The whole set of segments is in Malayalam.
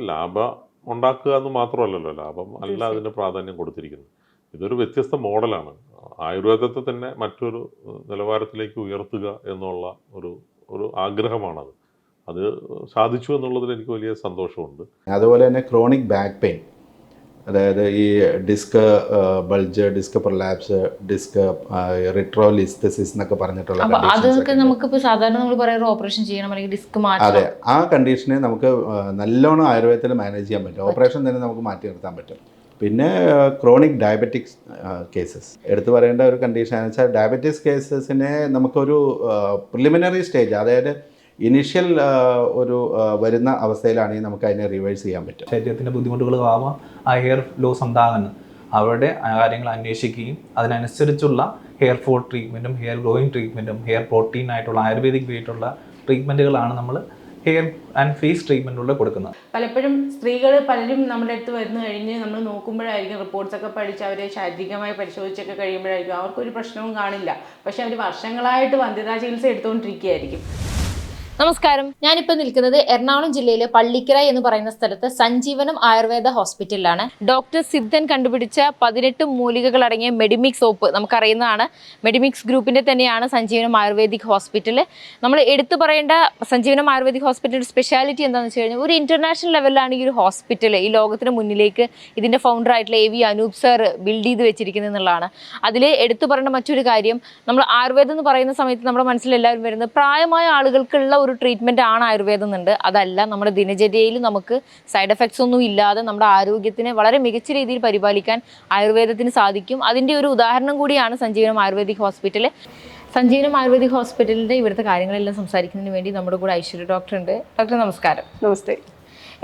ലാഭം ഉണ്ടാക്കുക എന്ന് മാത്രമല്ലല്ലോ. ലാഭം അല്ല അതിന് പ്രാധാന്യം കൊടുത്തിരിക്കുന്നത്. ഇതൊരു വ്യത്യസ്ത മോഡലാണ്. ആയുർവേദത്തെ തന്നെ മറ്റൊരു നിലവാരത്തിലേക്ക് ഉയർത്തുക എന്നുള്ള ഒരു ഒരു ആഗ്രഹമാണത്. അത് സാധിച്ചു എന്നുള്ളതിൽ എനിക്ക് വലിയ സന്തോഷമുണ്ട്. അതുപോലെ തന്നെ ക്രോണിക് ബാക്ക് പെയിൻ. അതായത് ഈ disc bulge disc prolapse disc retrolisthesis എന്നൊക്കെ പറഞ്ഞിട്ടുള്ള അതൊക്കെ നമുക്ക് ഉണ്ട്. സാധാരണ നമ്മൾ ഓപ്പറേഷൻ ചെയ്യണം അല്ലെങ്കിൽ ഡിസ്ക് അതെ മാറ്റണം ആ കണ്ടീഷനെ നമുക്ക് നല്ലോണം ആയുർവേദത്തിൽ മാനേജ് ചെയ്യാൻ പറ്റും. ഓപ്പറേഷൻ തന്നെ നമുക്ക് മാറ്റി നിർത്താൻ പറ്റും. പിന്നെ ക്രോണിക് ഡയബറ്റിക്സ് കേസസ്. എടുത്തു പറയേണ്ട ഒരു കണ്ടീഷൻ എന്ന് വെച്ചാൽ ഡയബറ്റിക്സ് കേസസിനെ നമുക്കൊരു പ്രിലിമിനറി സ്റ്റേജ് അതായത് ഇനിഷ്യൽ ഒരു വരുന്ന അവസ്ഥയിലാണെങ്കിൽ നമുക്ക് അതിനെ റിവേഴ്സ് ചെയ്യാൻ പറ്റും. ശരീരത്തിന്റെ ബുദ്ധിമുട്ടുകൾ ആവാം. ആ ഹെയർ ലോസ് ഉണ്ടാകുന്നു. അവരുടെ കാര്യങ്ങൾ അന്വേഷിക്കുകയും അതിനനുസരിച്ചുള്ള ഹെയർ ഫോൾ ട്രീറ്റ്മെന്റും ഹെയർ ഗ്രോയിങ് ട്രീറ്റ്മെന്റും ഹെയർ പ്രോട്ടീൻ ആയിട്ടുള്ള ആയുർവേദിക് ആയിട്ടുള്ള ട്രീറ്റ്മെന്റുകളാണ് നമ്മൾ ഹെയർ ആൻഡ് ഫേസ് ട്രീറ്റ്മെന്റിലൂടെ കൊടുക്കുന്നത്. പലപ്പോഴും സ്ത്രീകൾ പലരും നമ്മുടെ അടുത്ത് വരുന്ന കഴിഞ്ഞ് നമ്മൾ നോക്കുമ്പോഴായിരിക്കും റിപ്പോർട്ട്സ് ഒക്കെ പഠിച്ച് അവരെ ശാരീരികമായി പരിശോധിച്ചൊക്കെ കഴിയുമ്പോഴായിരിക്കും അവർക്കൊരു പ്രശ്നവും കാണില്ല. പക്ഷെ അവർ വർഷങ്ങളായിട്ട് വന്ധ്യതാ ചികിത്സ എടുത്തുകൊണ്ടിരിക്കുകയായിരിക്കും. നമസ്കാരം. ഞാനിപ്പോൾ നിൽക്കുന്നത് എറണാകുളം ജില്ലയിലെ പള്ളിക്കര എന്ന് പറയുന്ന സ്ഥലത്ത് സഞ്ജീവനം ആയുർവേദ ഹോസ്പിറ്റലിലാണ്. ഡോക്ടർ സിദ്ധൻ കണ്ടുപിടിച്ച പതിനെട്ട് മൂലികകൾ അടങ്ങിയ മെഡിമിക്സ് സോപ്പ് നമുക്കറിയുന്നതാണ്. മെഡിമിക്സ് ഗ്രൂപ്പിന്റെ തന്നെയാണ് സഞ്ജീവനം ആയുർവേദിക് ഹോസ്പിറ്റൽ. നമ്മൾ എടുത്തു പറയേണ്ട സഞ്ജീവനം ആയുർവേദിക് ഹോസ്പിറ്റലിന്റെ സ്പെഷ്യാലിറ്റി എന്താണെന്ന് വെച്ച് കഴിഞ്ഞാൽ ഒരു ഇന്റർനാഷണൽ ലെവലിലാണ് ഈ ഒരു ഹോസ്പിറ്റൽ ഈ ലോകത്തിന് മുന്നിലേക്ക് ഇതിന്റെ ഫൗണ്ടർ ആയിട്ടുള്ള A V Anoop sir build ചെയ്ത് വെച്ചിരിക്കുന്നത് എന്നുള്ളതാണ്. അതിൽ എടുത്തു പറയേണ്ട മറ്റൊരു കാര്യം നമ്മൾ ആയുർവേദം എന്ന് പറയുന്ന സമയത്ത് നമ്മുടെ മനസ്സിൽ എല്ലാവരും വരുന്നത് പ്രായമായ ആളുകൾക്കുള്ള ഒരു ട്രീറ്റ്മെന്റ് ആണ് ആയുർവേദം എന്നുണ്ട്. അതല്ല നമ്മുടെ ദിനചര്യയിൽ നമുക്ക് സൈഡ് എഫക്ട്സ് ഒന്നും ഇല്ലാതെ നമ്മുടെ ആരോഗ്യത്തിനെ വളരെ മികച്ച രീതിയിൽ പരിപാലിക്കാൻ ആയുർവേദത്തിന് സാധിക്കും. അതിന്റെ ഒരു ഉദാഹരണം കൂടിയാണ് Sanjeevanam ayurvedic hospital Sanjeevanam ayurvedic ഹോസ്പിറ്റലിന്റെ ഇവിടുത്തെ കാര്യങ്ങളെല്ലാം സംസാരിക്കുന്നതിന് വേണ്ടി നമ്മുടെ കൂടെ ഐശ്വര്യ ഡോക്ടർ ഉണ്ട്. ഡോക്ടർ നമസ്കാരം. നമസ്തേ.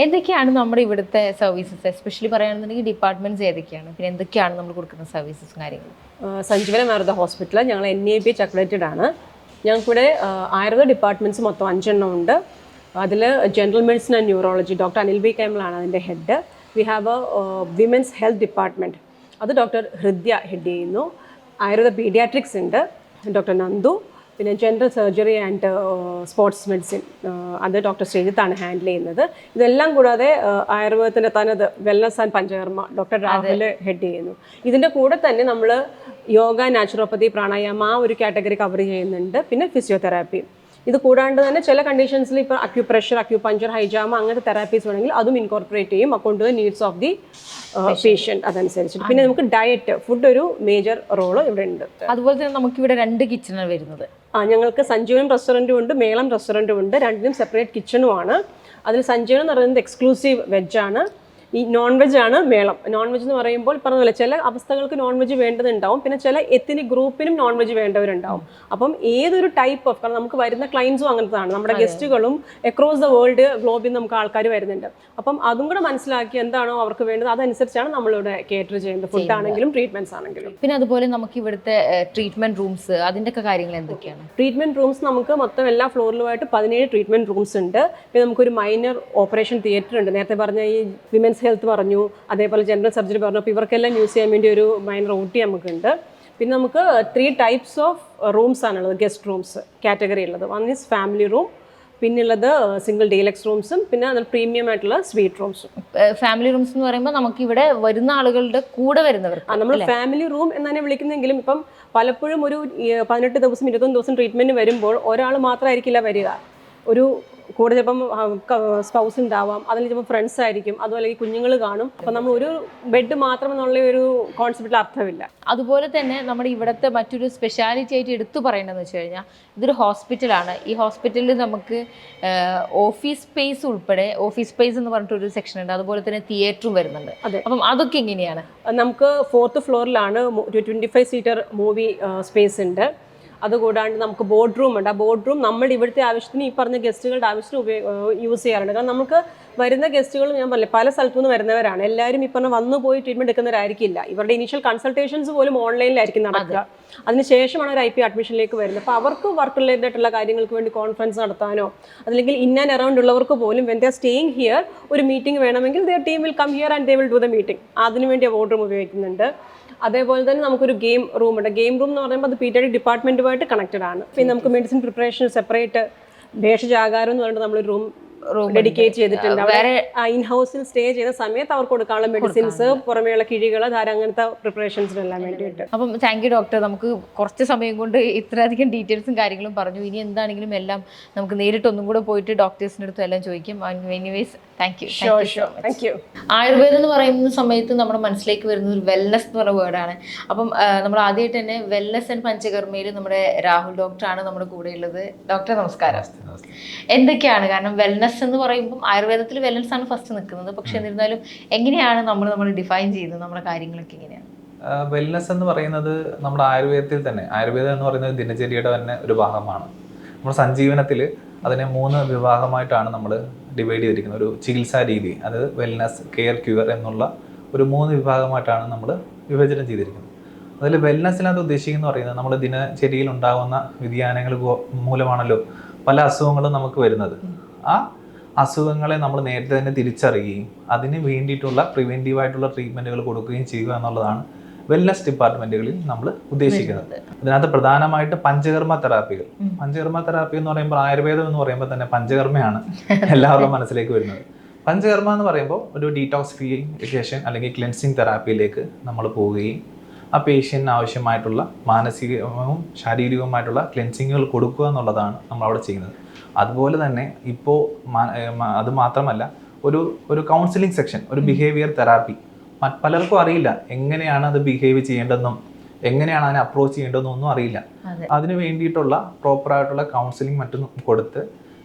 എന്തൊക്കെയാണ് നമ്മുടെ ഇവിടുത്തെ സർവീസസ് എസ്പെഷ്യലി പറയുകയാണെന്നുണ്ടെങ്കിൽ ഡിപ്പാർട്ട്മെന്റ്സ് ഏതൊക്കെയാണ്? പിന്നെ എന്തൊക്കെയാണ് നമ്മൾ കൊടുക്കുന്ന സർവീസസും കാര്യങ്ങളും? സഞ്ജീവനം ആയുർവേദ ഹോസ്പിറ്റൽ ഞങ്ങൾ എൻ ഇ പി ചക്ലേറ്റഡ് ആണ് ഞങ്ങൾക്കിവിടെ ആയുർവേദ ഡിപ്പാർട്ട്മെന്റ്സ് മൊത്തം അഞ്ചെണ്ണം ഉണ്ട്. അതിൽ general medicine and neurology doctor Anil B കേമലാണ് അതിന്റെ head we have a women's health department അത് ഡോക്ടർ ഹൃദ്യ ഹെഡ് ചെയ്യുന്നു. ആയുർവേദ പീഡിയാട്രിക്സ് ഉണ്ട് ഡോക്ടർ നന്ദു. പിന്നെ general surgery and sports medicine അത് ഡോക്ടർ ശ്രീജിത്താണ് ഹാൻഡിൽ ചെയ്യുന്നത്. ഇതെല്ലാം കൂടാതെ ആയുർവേദത്തിന്റെ തനത് wellness and Panchakarma doctor Rahul head ചെയ്യുന്നു. ഇതിന്റെ കൂടെ തന്നെ നമ്മൾ യോഗ നാച്ചുറോപ്പതി പ്രാണായാമം ആ ഒരു കാറ്റഗറി കവർ ചെയ്യുന്നുണ്ട്. പിന്നെ ഫിസിയോതെറാപ്പി ഇത് കൂടാണ്ട് തന്നെ ചില കണ്ടീഷൻസിൽ ഇപ്പോൾ അക്യുപ്രഷർ അക്യുപഞ്ചർ ഹൈജാമ അങ്ങനത്തെ തെറാപ്പീസ് വേണമെങ്കിൽ അതും ഇൻകോർപ്പറേറ്റ് ചെയ്യും. Account to needs of the patient അതനുസരിച്ച് പിന്നെ നമുക്ക് ഡയറ്റ് ഫുഡ് ഒരു മേജർ റോൾ ഇവിടെ ഉണ്ട്. അതുപോലെ തന്നെ നമുക്ക് ഇവിടെ രണ്ട് കിച്ചണാണ് വരുന്നത്. ആ ഞങ്ങൾക്ക് സഞ്ജീവനം റെസ്റ്റോറന്റും ഉണ്ട് മേളം റെസ്റ്റോറന്റും ഉണ്ട്. രണ്ടിനും സെപ്പറേറ്റ് കിച്ചണും ആണ്. അതിൽ സഞ്ജീവനം എന്ന് പറയുന്നത് എക്സ്ക്ലൂസീവ് വെജാണ് ഈ നോൺ വെജ് ആണ് മേളം. നോൺ വെജ് എന്ന് പറയുമ്പോൾ പറഞ്ഞ പോലെ ചില അവസ്ഥകൾക്ക് നോൺ വെജ് വേണ്ടതുണ്ടാവും. പിന്നെ ചില എത്തിനിക് ഗ്രൂപ്പിനും നോൺ വെജ് വേണ്ടവരുണ്ടാവും. അപ്പം ഏതൊരു ടൈപ്പ് ഓഫ് കാരണം നമുക്ക് വരുന്ന ക്ലയൻസും അങ്ങനത്താണ് നമ്മുടെ ഗസ്റ്റുകളും അക്രോസ് ദ വേൾഡ് ഗ്ലോബിൽ നമുക്ക് ആൾക്കാർ വരുന്നുണ്ട്. അപ്പം അതും കൂടെ മനസ്സിലാക്കി എന്താണോ അവർക്ക് വേണ്ടത് അതനുസരിച്ചാണ് നമ്മളിവിടെ കേറ്റർ ചെയ്യുന്നത്. ഫുഡ് ആണെങ്കിലും ട്രീറ്റ്മെന്റ്സ് ആണെങ്കിലും. പിന്നെ അതുപോലെ നമുക്ക് ഇവിടുത്തെ ട്രീറ്റ്മെന്റ് റൂംസ് അതിന്റെയൊക്കെ കാര്യങ്ങൾ എന്തൊക്കെയാണ്? ട്രീറ്റ്മെന്റ് റൂംസ് നമുക്ക് മൊത്തം എല്ലാ ഫ്ലോറിലുമായിട്ട് പതിനേഴ് ട്രീറ്റ്മെന്റ് റൂംസ് ഉണ്ട്. പിന്നെ നമുക്കൊരു മൈനർ ഓപ്പറേഷൻ തിയേറ്റർ ഉണ്ട്. നേരത്തെ പറഞ്ഞ ഈ വിമൻസ് ഹെൽത്ത് പറഞ്ഞു അതേപോലെ ജനറൽ സർജറി പറഞ്ഞു അപ്പോൾ ഇവർക്കെല്ലാം യൂസ് ചെയ്യാൻ വേണ്ടി ഒരു മൈനർ ഒ ടി നമുക്കുണ്ട്. പിന്നെ നമുക്ക് ത്രീ ടൈപ്സ് ഓഫ് റൂംസ് ആണുള്ളത് ഗസ്റ്റ് റൂംസ് കാറ്റഗറി ഉള്ളത്. വൺ ഈസ് ഫാമിലി റൂം പിന്നുള്ളത് സിംഗിൾ ഡീലക്സ് റൂംസും പിന്നെ അതിൽ പ്രീമിയം ആയിട്ടുള്ള സ്വീറ്റ് റൂംസും ഫാമിലി റൂംസ് എന്ന് പറയുമ്പോൾ നമുക്ക് ഇവിടെ വരുന്ന ആളുകളുടെ കൂടെ വരുന്നവർ നമ്മൾ ഫാമിലി റൂം എന്നാണ് വിളിക്കുന്നെങ്കിലും ഇപ്പം പലപ്പോഴും ഒരു പതിനെട്ട് ദിവസം ഇരുപത്തൊന്ന് ദിവസം ട്രീറ്റ്മെന്റ് വരുമ്പോൾ ഒരാൾ മാത്രമായിരിക്കില്ല വരിക. ഒരു കൂടെ ചിലപ്പം സ്പൗസ് ഉണ്ടാവാം അതിൽ ചിലപ്പോൾ ഫ്രണ്ട്സ് ആയിരിക്കും അതുപോലെ ഈ കുഞ്ഞുങ്ങൾ കാണും. അപ്പം നമ്മൾ ഒരു ബെഡ് മാത്രം എന്നുള്ള ഒരു കോൺസെപ്റ്റിൽ അർത്ഥമില്ല. അതുപോലെ തന്നെ നമ്മുടെ ഇവിടുത്തെ മറ്റൊരു സ്പെഷ്യാലിറ്റി ആയിട്ട് എടുത്തു പറയേണ്ടതെന്ന് വെച്ച് കഴിഞ്ഞാൽ ഇതൊരു ഹോസ്പിറ്റലാണ് ഈ ഹോസ്പിറ്റലിൽ നമുക്ക് ഓഫീസ് സ്പേസ് ഉൾപ്പെടെ ഓഫീസ് സ്പേസ് എന്ന് പറഞ്ഞിട്ടൊരു സെക്ഷൻ ഉണ്ട്. അതുപോലെ തന്നെ തിയേറ്ററും വരുന്നുണ്ട്. അതെ. അപ്പം അതൊക്കെ എങ്ങനെയാണ്? നമുക്ക് fourth ഫ്ലോറിലാണ് twenty five seater movie space ഉണ്ട്. അതുകൂടാണ്ട് നമുക്ക് ബോർഡ് റൂം ഉണ്ട്. ആ ബോർഡ് റൂം നമ്മൾ ഇവിടുത്തെ ആവശ്യത്തിന് ഈ പറഞ്ഞ ഗസ്റ്റുകളുടെ ആവശ്യത്തിന് ഉപയോഗ യൂസ് ചെയ്യാറുണ്ട്. കാരണം നമുക്ക് വരുന്ന ഗസ്റ്റുകൾ ഞാൻ പറഞ്ഞില്ല പല സ്ഥലത്തു നിന്ന് വരുന്നവരാണ്. എല്ലാവരും ഈ പറഞ്ഞ വന്നു പോയി ട്രീറ്റ്മെന്റ് എടുക്കുന്നവരായിരിക്കില്ല. ഇവരുടെ ഇനീഷ്യൽ കൺസൾട്ടേഷൻസ് പോലും ഓൺലൈനിലായിരിക്കും നടക്കുക. അതിനുശേഷമാണ് ഒരു ഐ പി അഡ്മിഷനിലേക്ക് വരുന്നത്. അപ്പോൾ അവർക്ക് വർക്ക് റിലേറ്റഡ് കാര്യങ്ങൾക്ക് വേണ്ടി കോൺഫറൻസ് നടത്താനോ അല്ലെങ്കിൽ ഇൻ ആൻഡ് അറൗണ്ട് ഉള്ളവർക്ക് പോലും വെൻ ദ സ്റ്റേയിങ് ഹിയർ ഒരു മീറ്റിംഗ് വേണമെങ്കിൽ their team will come here and they will do the meeting അതിനുവേണ്ടി ബോർഡ് റൂം ഉപയോഗിക്കുന്നുണ്ട്. അതേപോലെ തന്നെ നമുക്കൊരു ഗെയിം റൂം ഉണ്ട്. ഗെയിം റൂം എന്ന് പറയുമ്പോൾ അത് പി ടി ഡിപ്പാർട്ട്മെന്റുമായിട്ട് കണക്റ്റഡ് ആണ്. പിന്നെ നമുക്ക് മെഡിസിൻ പ്രിപ്പറേഷൻ സെപ്പറേറ്റ് ഭേഷജാകാരം എന്ന് പറഞ്ഞിട്ട് നമ്മളൊരു റൂം ഡെഡിക്കേറ്റ് ചെയ്തിട്ടുണ്ട്. വേറെ ഇൻ ഹൗസിൽ സ്റ്റേ ചെയ്യുന്ന സമയത്ത് അവർക്ക് കൊടുക്കാനുള്ള മെഡിസിൻസ് പുറമേയുള്ള കിഴികൾ ധാരാളം അങ്ങനത്തെ പ്രിപ്പറേഷൻസിനെല്ലാം വേണ്ടിയിട്ട്. അപ്പം താങ്ക് യു ഡോക്ടർ നമുക്ക് കുറച്ച് സമയം കൊണ്ട് ഇത്രയധികം ഡീറ്റെയിൽസും കാര്യങ്ങളും പറഞ്ഞു. ഇനി എന്താണെങ്കിലും എല്ലാം നമുക്ക് നേരിട്ട് ഒന്നും കൂടെ പോയിട്ട് ഡോക്ടേഴ്സിന്റെ അടുത്ത് എല്ലാം ചോദിക്കും. Anyways thank you show show thank you ആയുർവേദം എന്ന് പറയുന്ന സമയത്ത് നമ്മുടെ മനസ്സിലേക്ക് വരുന്ന ഒരു വെൽനസ് എന്ന് പറയുന്ന വേർഡാണ് അപ്പം നമ്മൾ ആദ്യമായിട്ട് തന്നെ വെൽനസ് ആൻഡ് പഞ്ചകർമ്മയിൽ നമ്മുടെ രാഹുൽ ഡോക്ടറാണ് നമ്മുടെ കൂടെയുള്ളത്. ഡോക്ടർ നമസ്കാരം. എന്തൊക്കെയാണ്? കാരണം വെൽനസ് എന്ന് പറയുമ്പോൾ ആയുർവേദത്തിൽ വെൽനസ് ആണ് ഫസ്റ്റ് നിൽക്കുന്നത്. പക്ഷെ എന്നിരുന്നാലും എങ്ങനെയാണ് നമ്മൾ നമ്മൾ ഡിഫൈൻ ചെയ്യുന്നത്? നമ്മുടെ കാര്യങ്ങളൊക്കെ എങ്ങനെയാണ്? വെൽനസ് എന്ന് പറയുന്നത് നമ്മുടെ ആയുർവേദത്തിൽ തന്നെ ആയുർവേദം എന്ന് പറയുന്നത് ദിനചര്യയുടെ തന്നെ ഒരു ഭാഗമാണ്. നമ്മുടെ സഞ്ജീവനത്തിൽ അതിനെ മൂന്ന് വിഭാഗമായിട്ടാണ് നമ്മൾ ഡിവൈഡ് ചെയ്തിരിക്കുന്നത്. ഒരു ചികിത്സാ രീതി അത് വെൽനസ് കെയർ ക്യൂർ എന്നുള്ള ഒരു മൂന്ന് വിഭാഗമായിട്ടാണ് നമ്മൾ വിഭജനം ചെയ്തിരിക്കുന്നത്. അതിൽ വെൽനസ്സിനകത്ത് ഉദ്ദേശിക്കുന്ന പറയുന്നത് നമ്മുടെ ദിനചര്യയിൽ ഉണ്ടാകുന്ന വ്യതിയാനങ്ങൾ മൂലമാണല്ലോ പല അസുഖങ്ങളും നമുക്ക് വരുന്നത്. ആ അസുഖങ്ങളെ നമ്മൾ നേരത്തെ തന്നെ തിരിച്ചറിയുകയും അതിന് വേണ്ടിയിട്ടുള്ള പ്രിവെന്റീവ് ആയിട്ടുള്ള ട്രീറ്റ്മെന്റുകൾ കൊടുക്കുകയും ചെയ്യുക എന്നുള്ളതാണ് വെൽനസ് ഡിപ്പാർട്ട്മെന്റുകളിൽ നമ്മൾ ഉദ്ദേശിക്കുന്നത്. അതിനകത്ത് പ്രധാനമായിട്ട് പഞ്ചകർമ്മ തെറാപ്പികൾ പഞ്ചകർമ്മ തെറാപ്പി എന്ന് പറയുമ്പോൾ ആയുർവേദം എന്ന് പറയുമ്പോൾ തന്നെ പഞ്ചകർമ്മയാണ് എല്ലാവരുടെയും മനസ്സിലേക്ക് വരുന്നത്. പഞ്ചകർമ്മ എന്ന് പറയുമ്പോൾ ഒരു ഡീടോക്സിഫിക്കേഷൻ അല്ലെങ്കിൽ ക്ലെൻസിങ് തെറാപ്പിയിലേക്ക് നമ്മൾ പോവുകയും ആ പേഷ്യന്റിന് ആവശ്യമായിട്ടുള്ള മാനസികവും ശാരീരികവുമായിട്ടുള്ള ക്ലെൻസിങ്ങുകൾ കൊടുക്കുക എന്നുള്ളതാണ് നമ്മൾ അവിടെ ചെയ്യുന്നത്. അതുപോലെ തന്നെ ഇപ്പോൾ അത് മാത്രമല്ല ഒരു ഒരു കൗൺസിലിംഗ് സെക്ഷൻ ഒരു ബിഹേവിയർ തെറാപ്പി പലർക്കും അറിയില്ല എങ്ങനെയാണ് അത് ബിഹേവ് ചെയ്യേണ്ടതെന്നും എങ്ങനെയാണ് അതിനെ അപ്രോച്ച് ചെയ്യേണ്ടതെന്നും ഒന്നും അറിയില്ല. അതെ. അതിന് വേണ്ടിയിട്ടുള്ള പ്രോപ്പറായിട്ടുള്ള കൗൺസിലിംഗ് മറ്റും കൊടുത്ത്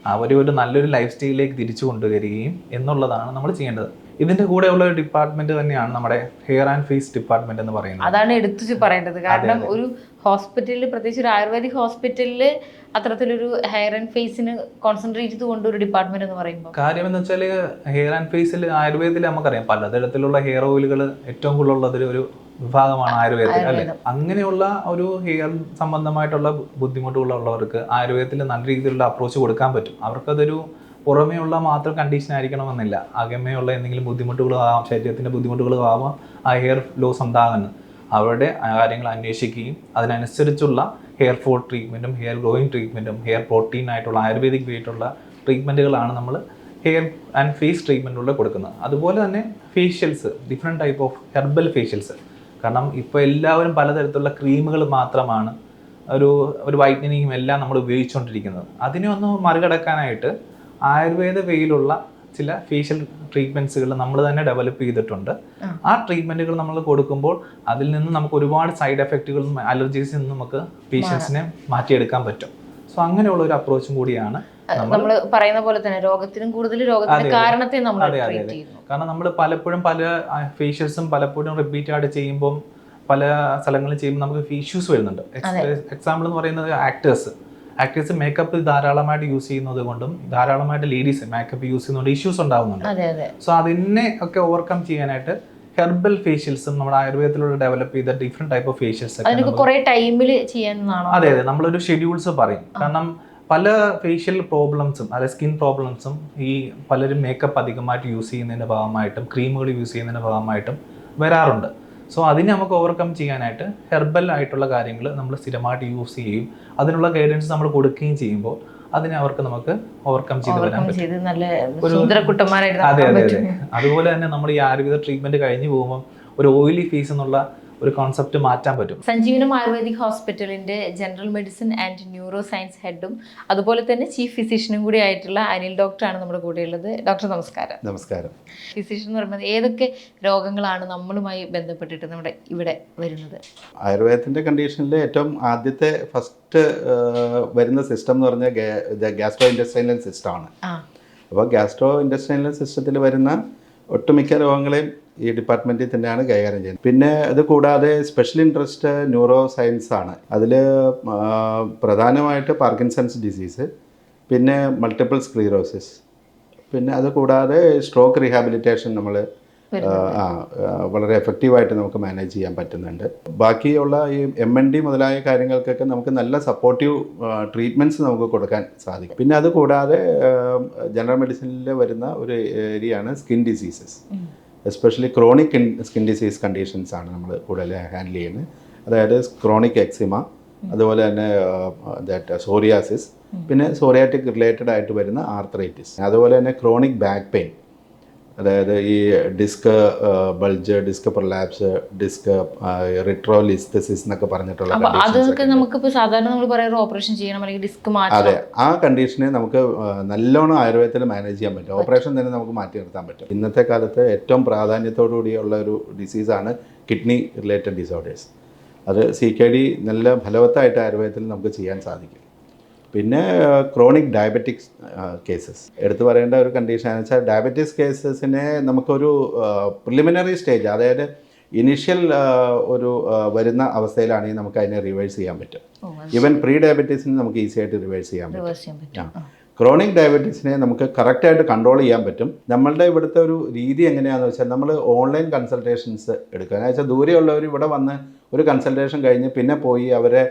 അവരെ ഒരു നല്ലൊരു ലൈഫ് സ്റ്റൈലിലേക്ക് തിരിച്ചു കൊണ്ടുവരികയും എന്നുള്ളതാണ് നമ്മൾ ചെയ്യേണ്ടത്. ഇതിന്റെ കൂടെയുള്ള ഒരു ഡിപ്പാർട്ട്മെന്റ് തന്നെയാണ് നമ്മുടെ ഹെയർ ആൻഡ് ഫേസ് ഡിപ്പാർട്ട്മെന്റ് എന്ന് പറയുന്നത്. അതാണ് എടുത്തു പറയേണ്ടത്. കാരണം ഒരു ഹോസ്പിറ്റലിൽ പ്രത്യേകിച്ച് ഒരു ആയുർവേദിക് ഹോസ്പിറ്റലിൽ അത്തരത്തിലൊരു ഹെയർ ആൻഡ് ഫേസിന് കോൺസെൻട്രേറ്റ് ചെയ്തുകൊണ്ട് ഒരു ഡിപ്പാർട്ട്മെന്റ് എന്ന് പറയുമ്പോൾ കാര്യം എന്ന് വെച്ചാൽ ഹെയർ ആൻഡ് ഫേസിൽ ആയുർവേദത്തിൽ നമുക്കറിയാം പലതരത്തിലുള്ള ഹെയർ ഓയിലുകൾ ഏറ്റവും കൂടുതലുള്ളത് ഒരു വിഭാഗമാണ് ആയുർവേദം അല്ലെ? അങ്ങനെയുള്ള ഒരു ഹെയർ സംബന്ധമായിട്ടുള്ള ബുദ്ധിമുട്ടുകളുള്ളവർക്ക് ആയുർവേദത്തിൽ നല്ല രീതിയിലുള്ള അപ്രോച്ച് കൊടുക്കാൻ പറ്റും. അവർക്കതൊരു പുറമേയുള്ള മാത്രം കണ്ടീഷൻ ആയിരിക്കണമെന്നില്ല. അകമേയുള്ള എന്തെങ്കിലും ബുദ്ധിമുട്ടുകളാവാം ശരീരത്തിന്റെ ബുദ്ധിമുട്ടുകളാവാം ആ ഹെയർ ലോസ് ഉണ്ടാകുന്നത് അവരുടെ കാര്യങ്ങൾ അന്വേഷിക്കുകയും അതിനനുസരിച്ചുള്ള ഹെയർ ഫോൾ ട്രീറ്റ്മെന്റും ഹെയർ ഗ്രോയിങ് ട്രീറ്റ്മെന്റും ഹെയർ പ്രോട്ടീൻ ആയിട്ടുള്ള ആയുർവേദിക് ആയിട്ടുള്ള ട്രീറ്റ്മെന്റുകളാണ് നമ്മൾ ഹെയർ ആൻഡ് ഫേസ് ട്രീറ്റ്മെന്റിലൂടെ കൊടുക്കുന്നത്. അതുപോലെ തന്നെ facials different type of herbal facials കാരണം ഇപ്പോൾ എല്ലാവരും പലതരത്തിലുള്ള ക്രീമുകൾ മാത്രമാണ് ഒരു ഒരു വൈറ്റനിങ്ങും എല്ലാം നമ്മൾ ഉപയോഗിച്ചുകൊണ്ടിരിക്കുന്നത്. അതിനെ ഒന്ന് മറികടക്കാനായിട്ട് ആയുർവേദ വേയിലുള്ള ചില ഫേഷ്യൽ ട്രീറ്റ്മെന്റ്സുകൾ നമ്മൾ തന്നെ ഡെവലപ്പ് ചെയ്തിട്ടുണ്ട്. ആ. ട്രീറ്റ്മെന്റുകൾ നമ്മൾ കൊടുക്കുമ്പോൾ അതിൽ നിന്ന് നമുക്ക് ഒരുപാട് സൈഡ് എഫക്റ്റുകളും അലർജീസിൽ നിന്ന് നമുക്ക് പേഷ്യൻസിനെ മാറ്റിയെടുക്കാൻ പറ്റും. സോ അങ്ങനെയുള്ള ഒരു അപ്രോച്ചും കൂടിയാണ് നമ്മൾ പറയുന്ന പോലെ തന്നെ രോഗത്തിനും കൂടുതൽ കാരണത്തെ നമ്മൾ അതെ, അതെ, ട്രീറ്റ് അതെ. ചെയ്യുന്നു. കാരണം നമ്മൾ പലപ്പോഴും പല ഫേഷ്യൽസും പലപ്പോഴും റിപ്പീറ്റ് ആയിട്ട് ചെയ്യുമ്പോൾ പല സ്ഥലങ്ങളിൽ ചെയ്യുമ്പോൾ നമുക്ക് ഇഷ്യൂസ് വരുന്നുണ്ട്. എക്സാമ്പിൾ എന്ന് പറയുന്നത് ആക്ടേഴ്സ് ആക്ടേഴ്സ് മേക്കപ്പ് ധാരാളമായിട്ട് യൂസ് ചെയ്യുന്നത് കൊണ്ടും ധാരാളമായിട്ട് ലേഡീസ് മേക്കപ്പ് യൂസ് ചെയ്യുന്നതുകൊണ്ട് ഇഷ്യൂസ് അതെ സോ അതിനെ ഒക്കെ ഓവർകം ചെയ്യാനായിട്ട് ഹെർബൽ ഫേഷ്യൽസും നമ്മുടെ ആയുർവേദത്തിലൂടെ ഡെവലപ്പ് ചെയ്ത ഡിഫറെന്റ് ടൈപ്പ് ഓഫ് ഫേഷ്യൽസ് അതെ അതെ. നമ്മളൊരു ഷെഡ്യൂൾസ് പറയും. കാരണം പല ഫേഷ്യൽ പ്രോബ്ലംസും അതായത് സ്കിൻ പ്രോബ്ലംസും ഈ പലരും മേക്കപ്പ് അധികമായിട്ട് യൂസ് ചെയ്യുന്നതിന്റെ ഭാഗമായിട്ടും ക്രീമുകൾ യൂസ് ചെയ്യുന്നതിന്റെ ഭാഗമായിട്ടും വരാറുണ്ട്. സോ അതിനെ നമുക്ക് ഓവർകം ചെയ്യാനായിട്ട് ഹെർബൽ ആയിട്ടുള്ള കാര്യങ്ങൾ നമ്മൾ സ്ഥിരമായിട്ട് യൂസ് ചെയ്യും അതിനുള്ള ഗൈഡൻസ് നമ്മൾ കൊടുക്കുകയും ചെയ്യുമ്പോൾ അതിനെ അവർക്ക് നമുക്ക് ഓവർകം ചെയ്ത് വരാൻ പറ്റും. അതെ അതെ അതെ. അതുപോലെ തന്നെ നമ്മൾ ഈ ആയുർവേദ ട്രീറ്റ്മെന്റ് കഴിഞ്ഞു പോകുമ്പോൾ ഒരു ഓയിലി ഫേസ് എന്നുള്ള ഒരു കോൺസെപ്റ്റ് മാറ്റാൻ പറ്റും. സഞ്ജീവനം ആയുർവേദിക് ഹോസ്പിറ്റലിന്റെ general medicine and neuro science ഹെഡും അതുപോലെ തന്നെ ചീഫ് ഫിസിഷ്യനും കൂടി ആയിട്ടുള്ള അനിൽ ഡോക്ടറാണ് നമ്മുടെ കൂടെയുള്ളത് ഡോക്ടർ നമസ്കാരം. നമസ്കാരം. ഫിസിഷ്യൻ എന്ന് പറയുന്നത് ഏതൊക്കെ രോഗങ്ങളാണ് നമ്മളുമായി ബന്ധപ്പെട്ടിട്ട് നമ്മുടെ ഇവിടെ വരുന്നത്? ആയുർവേദത്തിന്റെ കണ്ടീഷനിൽ ഏറ്റവും ആദ്യത്തെ ഫസ്റ്റ് വരുന്ന സിസ്റ്റം എന്ന് പറഞ്ഞാൽ ഗ്യാസ്ട്രോ ഇൻഡസ്ട്രിയൽ സിസ്റ്റമാണ് ആണ്. അപ്പോൾ ഗ്യാസ്ട്രോ ഇൻഡസ്ട്രിയൽ സിസ്റ്റത്തിൽ വരുന്ന ഒട്ടുമിക്ക രോഗങ്ങളെയും ഈ ഡിപ്പാർട്ട്മെന്റിൽ തന്നെയാണ് കൈകാര്യം ചെയ്യുന്നത്. പിന്നെ അത് കൂടാതെ സ്പെഷ്യൽ ഇൻട്രസ്റ്റ് ന്യൂറോ സയൻസ് ആണ് അതിൽ പ്രധാനമായിട്ട് പാർക്കിൻസൺസ് ഡിസീസ് പിന്നെ മൾട്ടിപ്പിൾ സ്ക്ലീറോസിസ് പിന്നെ അത് കൂടാതെ സ്ട്രോക്ക് റീഹാബിലിറ്റേഷൻ നമ്മൾ ആ, വളരെ എഫക്റ്റീവായിട്ട് നമുക്ക് മാനേജ് ചെയ്യാൻ പറ്റുന്നുണ്ട്. ബാക്കിയുള്ള ഈ എം എൻ ഡി മുതലായ കാര്യങ്ങൾക്കൊക്കെ നമുക്ക് നല്ല സപ്പോർട്ടീവ് ട്രീറ്റ്മെന്റ്സ് നമുക്ക് കൊടുക്കാൻ സാധിക്കും. പിന്നെ അത് കൂടാതെ ജനറൽ മെഡിസിനിൽ വരുന്ന ഒരു ഏരിയയാണ് skin diseases especially chronic skin disease conditions ആണ് നമ്മൾ കൂടുതൽ ഹാൻഡിൽ ചെയ്യുന്നത്. അതായത് ക്രോണിക് എക്സിമ അതുപോലെ തന്നെ ദാറ്റ് സോറിയാസിസ് പിന്നെ സോറിയാറ്റിക് റിലേറ്റഡ് ആയിട്ട് വരുന്ന ആർത്രൈറ്റിസ് അതുപോലെ തന്നെ ക്രോണിക് ബാക്ക് പെയിൻ അതായത് ഈ disc bulge disc prolapse disc retrolisthesis എന്നൊക്കെ പറഞ്ഞിട്ടുള്ള അതൊക്കെ നമുക്ക് ഉണ്ട്. സാധാരണ നമ്മൾ ഓപ്പറേഷൻ ചെയ്യണം അല്ലെങ്കിൽ ഡിസ്ക് മാറ്റണം. അതെ ആ കണ്ടീഷനെ നമുക്ക് നല്ലോണം ആയുർവേദത്തിൽ മാനേജ് ചെയ്യാൻ പറ്റും. ഓപ്പറേഷൻ തന്നെ നമുക്ക് മാറ്റി നിർത്താൻ പറ്റും. ഇന്നത്തെ കാലത്ത് ഏറ്റവും പ്രാധാന്യത്തോടു കൂടിയുള്ള ഒരു ഡിസീസാണ് കിഡ്നി റിലേറ്റഡ് ഡിസോർഡേഴ്സ് അത് സി കെ ഡി നല്ല ഫലവത്തായിട്ട് ആയുർവേദത്തിൽ നമുക്ക് ചെയ്യാൻ സാധിക്കും. പിന്നെ ക്രോണിക് ഡയബറ്റിക്സ് കേസസ് എടുത്തു പറയേണ്ട ഒരു കണ്ടീഷൻ എന്ന് വെച്ചാൽ ഡയബറ്റീസ് കേസസിനെ നമുക്കൊരു പ്രിലിമിനറി സ്റ്റേജ് അതായത് ഇനിഷ്യൽ ഒരു വരുന്ന അവസ്ഥയിലാണെങ്കിൽ നമുക്ക് അതിനെ റിവേഴ്സ് ചെയ്യാൻ പറ്റും ഈവൻ പ്രീ ഡയബറ്റീസിന് നമുക്ക് ഈസി ആയിട്ട് റിവേഴ്സ് ചെയ്യാൻ പറ്റും. ക്രോണിക് ഡയബറ്റീസിനെ നമുക്ക് കറക്റ്റായിട്ട് കൺട്രോൾ ചെയ്യാൻ പറ്റും. നമ്മളുടെ ഇവിടുത്തെ ഒരു രീതി എങ്ങനെയാണെന്ന് വെച്ചാൽ നമ്മൾ ഓൺലൈൻ കൺസൾട്ടേഷൻസ് എടുക്കുക. എന്ന് വെച്ചാൽ ദൂരെയുള്ളവർ ഇവിടെ വന്ന് ഒരു കൺസൾട്ടേഷൻ കഴിഞ്ഞ് പിന്നെ പോയി അവരെ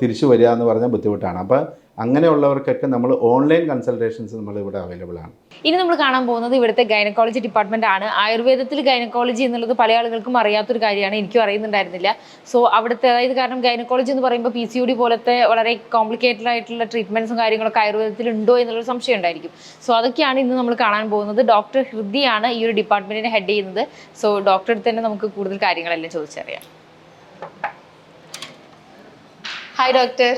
തിരിച്ചു വരിക എന്ന് പറഞ്ഞാൽ ബുദ്ധിമുട്ടാണ്. അപ്പോൾ അങ്ങനെയുള്ളവർക്കൊക്കെ നമ്മൾ ഓൺലൈൻ കൺസൾട്ടേഷൻസ് നമ്മൾ ഇവിടെ അവൈലബിൾ ആണ്. ഇനി നമ്മൾ കാണാൻ പോകുന്നത് ഇവിടുത്തെ ഗൈനക്കോളജി ഡിപ്പാർട്ട്മെന്റ് ആണ്. ആയുർവേദത്തിൽ ഗൈനക്കോളജി എന്നുള്ളത് പല ആളുകൾക്കും അറിയാത്തൊരു കാര്യമാണ്. എനിക്കും അറിയുന്നുണ്ടായിരുന്നില്ല. സോ അവിടുത്തെ അതായത് കാരണം ഗൈനക്കോളജി എന്ന് പറയുമ്പോൾ പി സി യു ഡി പോലത്തെ വളരെ കോംപ്ലിക്കേറ്റഡ് ആയിട്ടുള്ള ട്രീറ്റ്മെന്റ്സും കാര്യങ്ങളൊക്കെ ആയുർവേദത്തിൽ ഉണ്ടോ എന്നുള്ളൊരു സംശയം ഉണ്ടായിരിക്കും. സോ അതൊക്കെയാണ് ഇന്ന് നമ്മൾ കാണാൻ പോകുന്നത്. ഡോക്ടർ ഹൃദിയാണ് ഈ ഒരു ഡിപ്പാർട്ട്മെന്റിനെ ഹെഡ് ചെയ്യുന്നത്. സോ ഡോക്ടറെ തന്നെ നമുക്ക് കൂടുതൽ കാര്യങ്ങളെല്ലാം ചോദിച്ചറിയാം. ഹായ് ഡോക്ടർ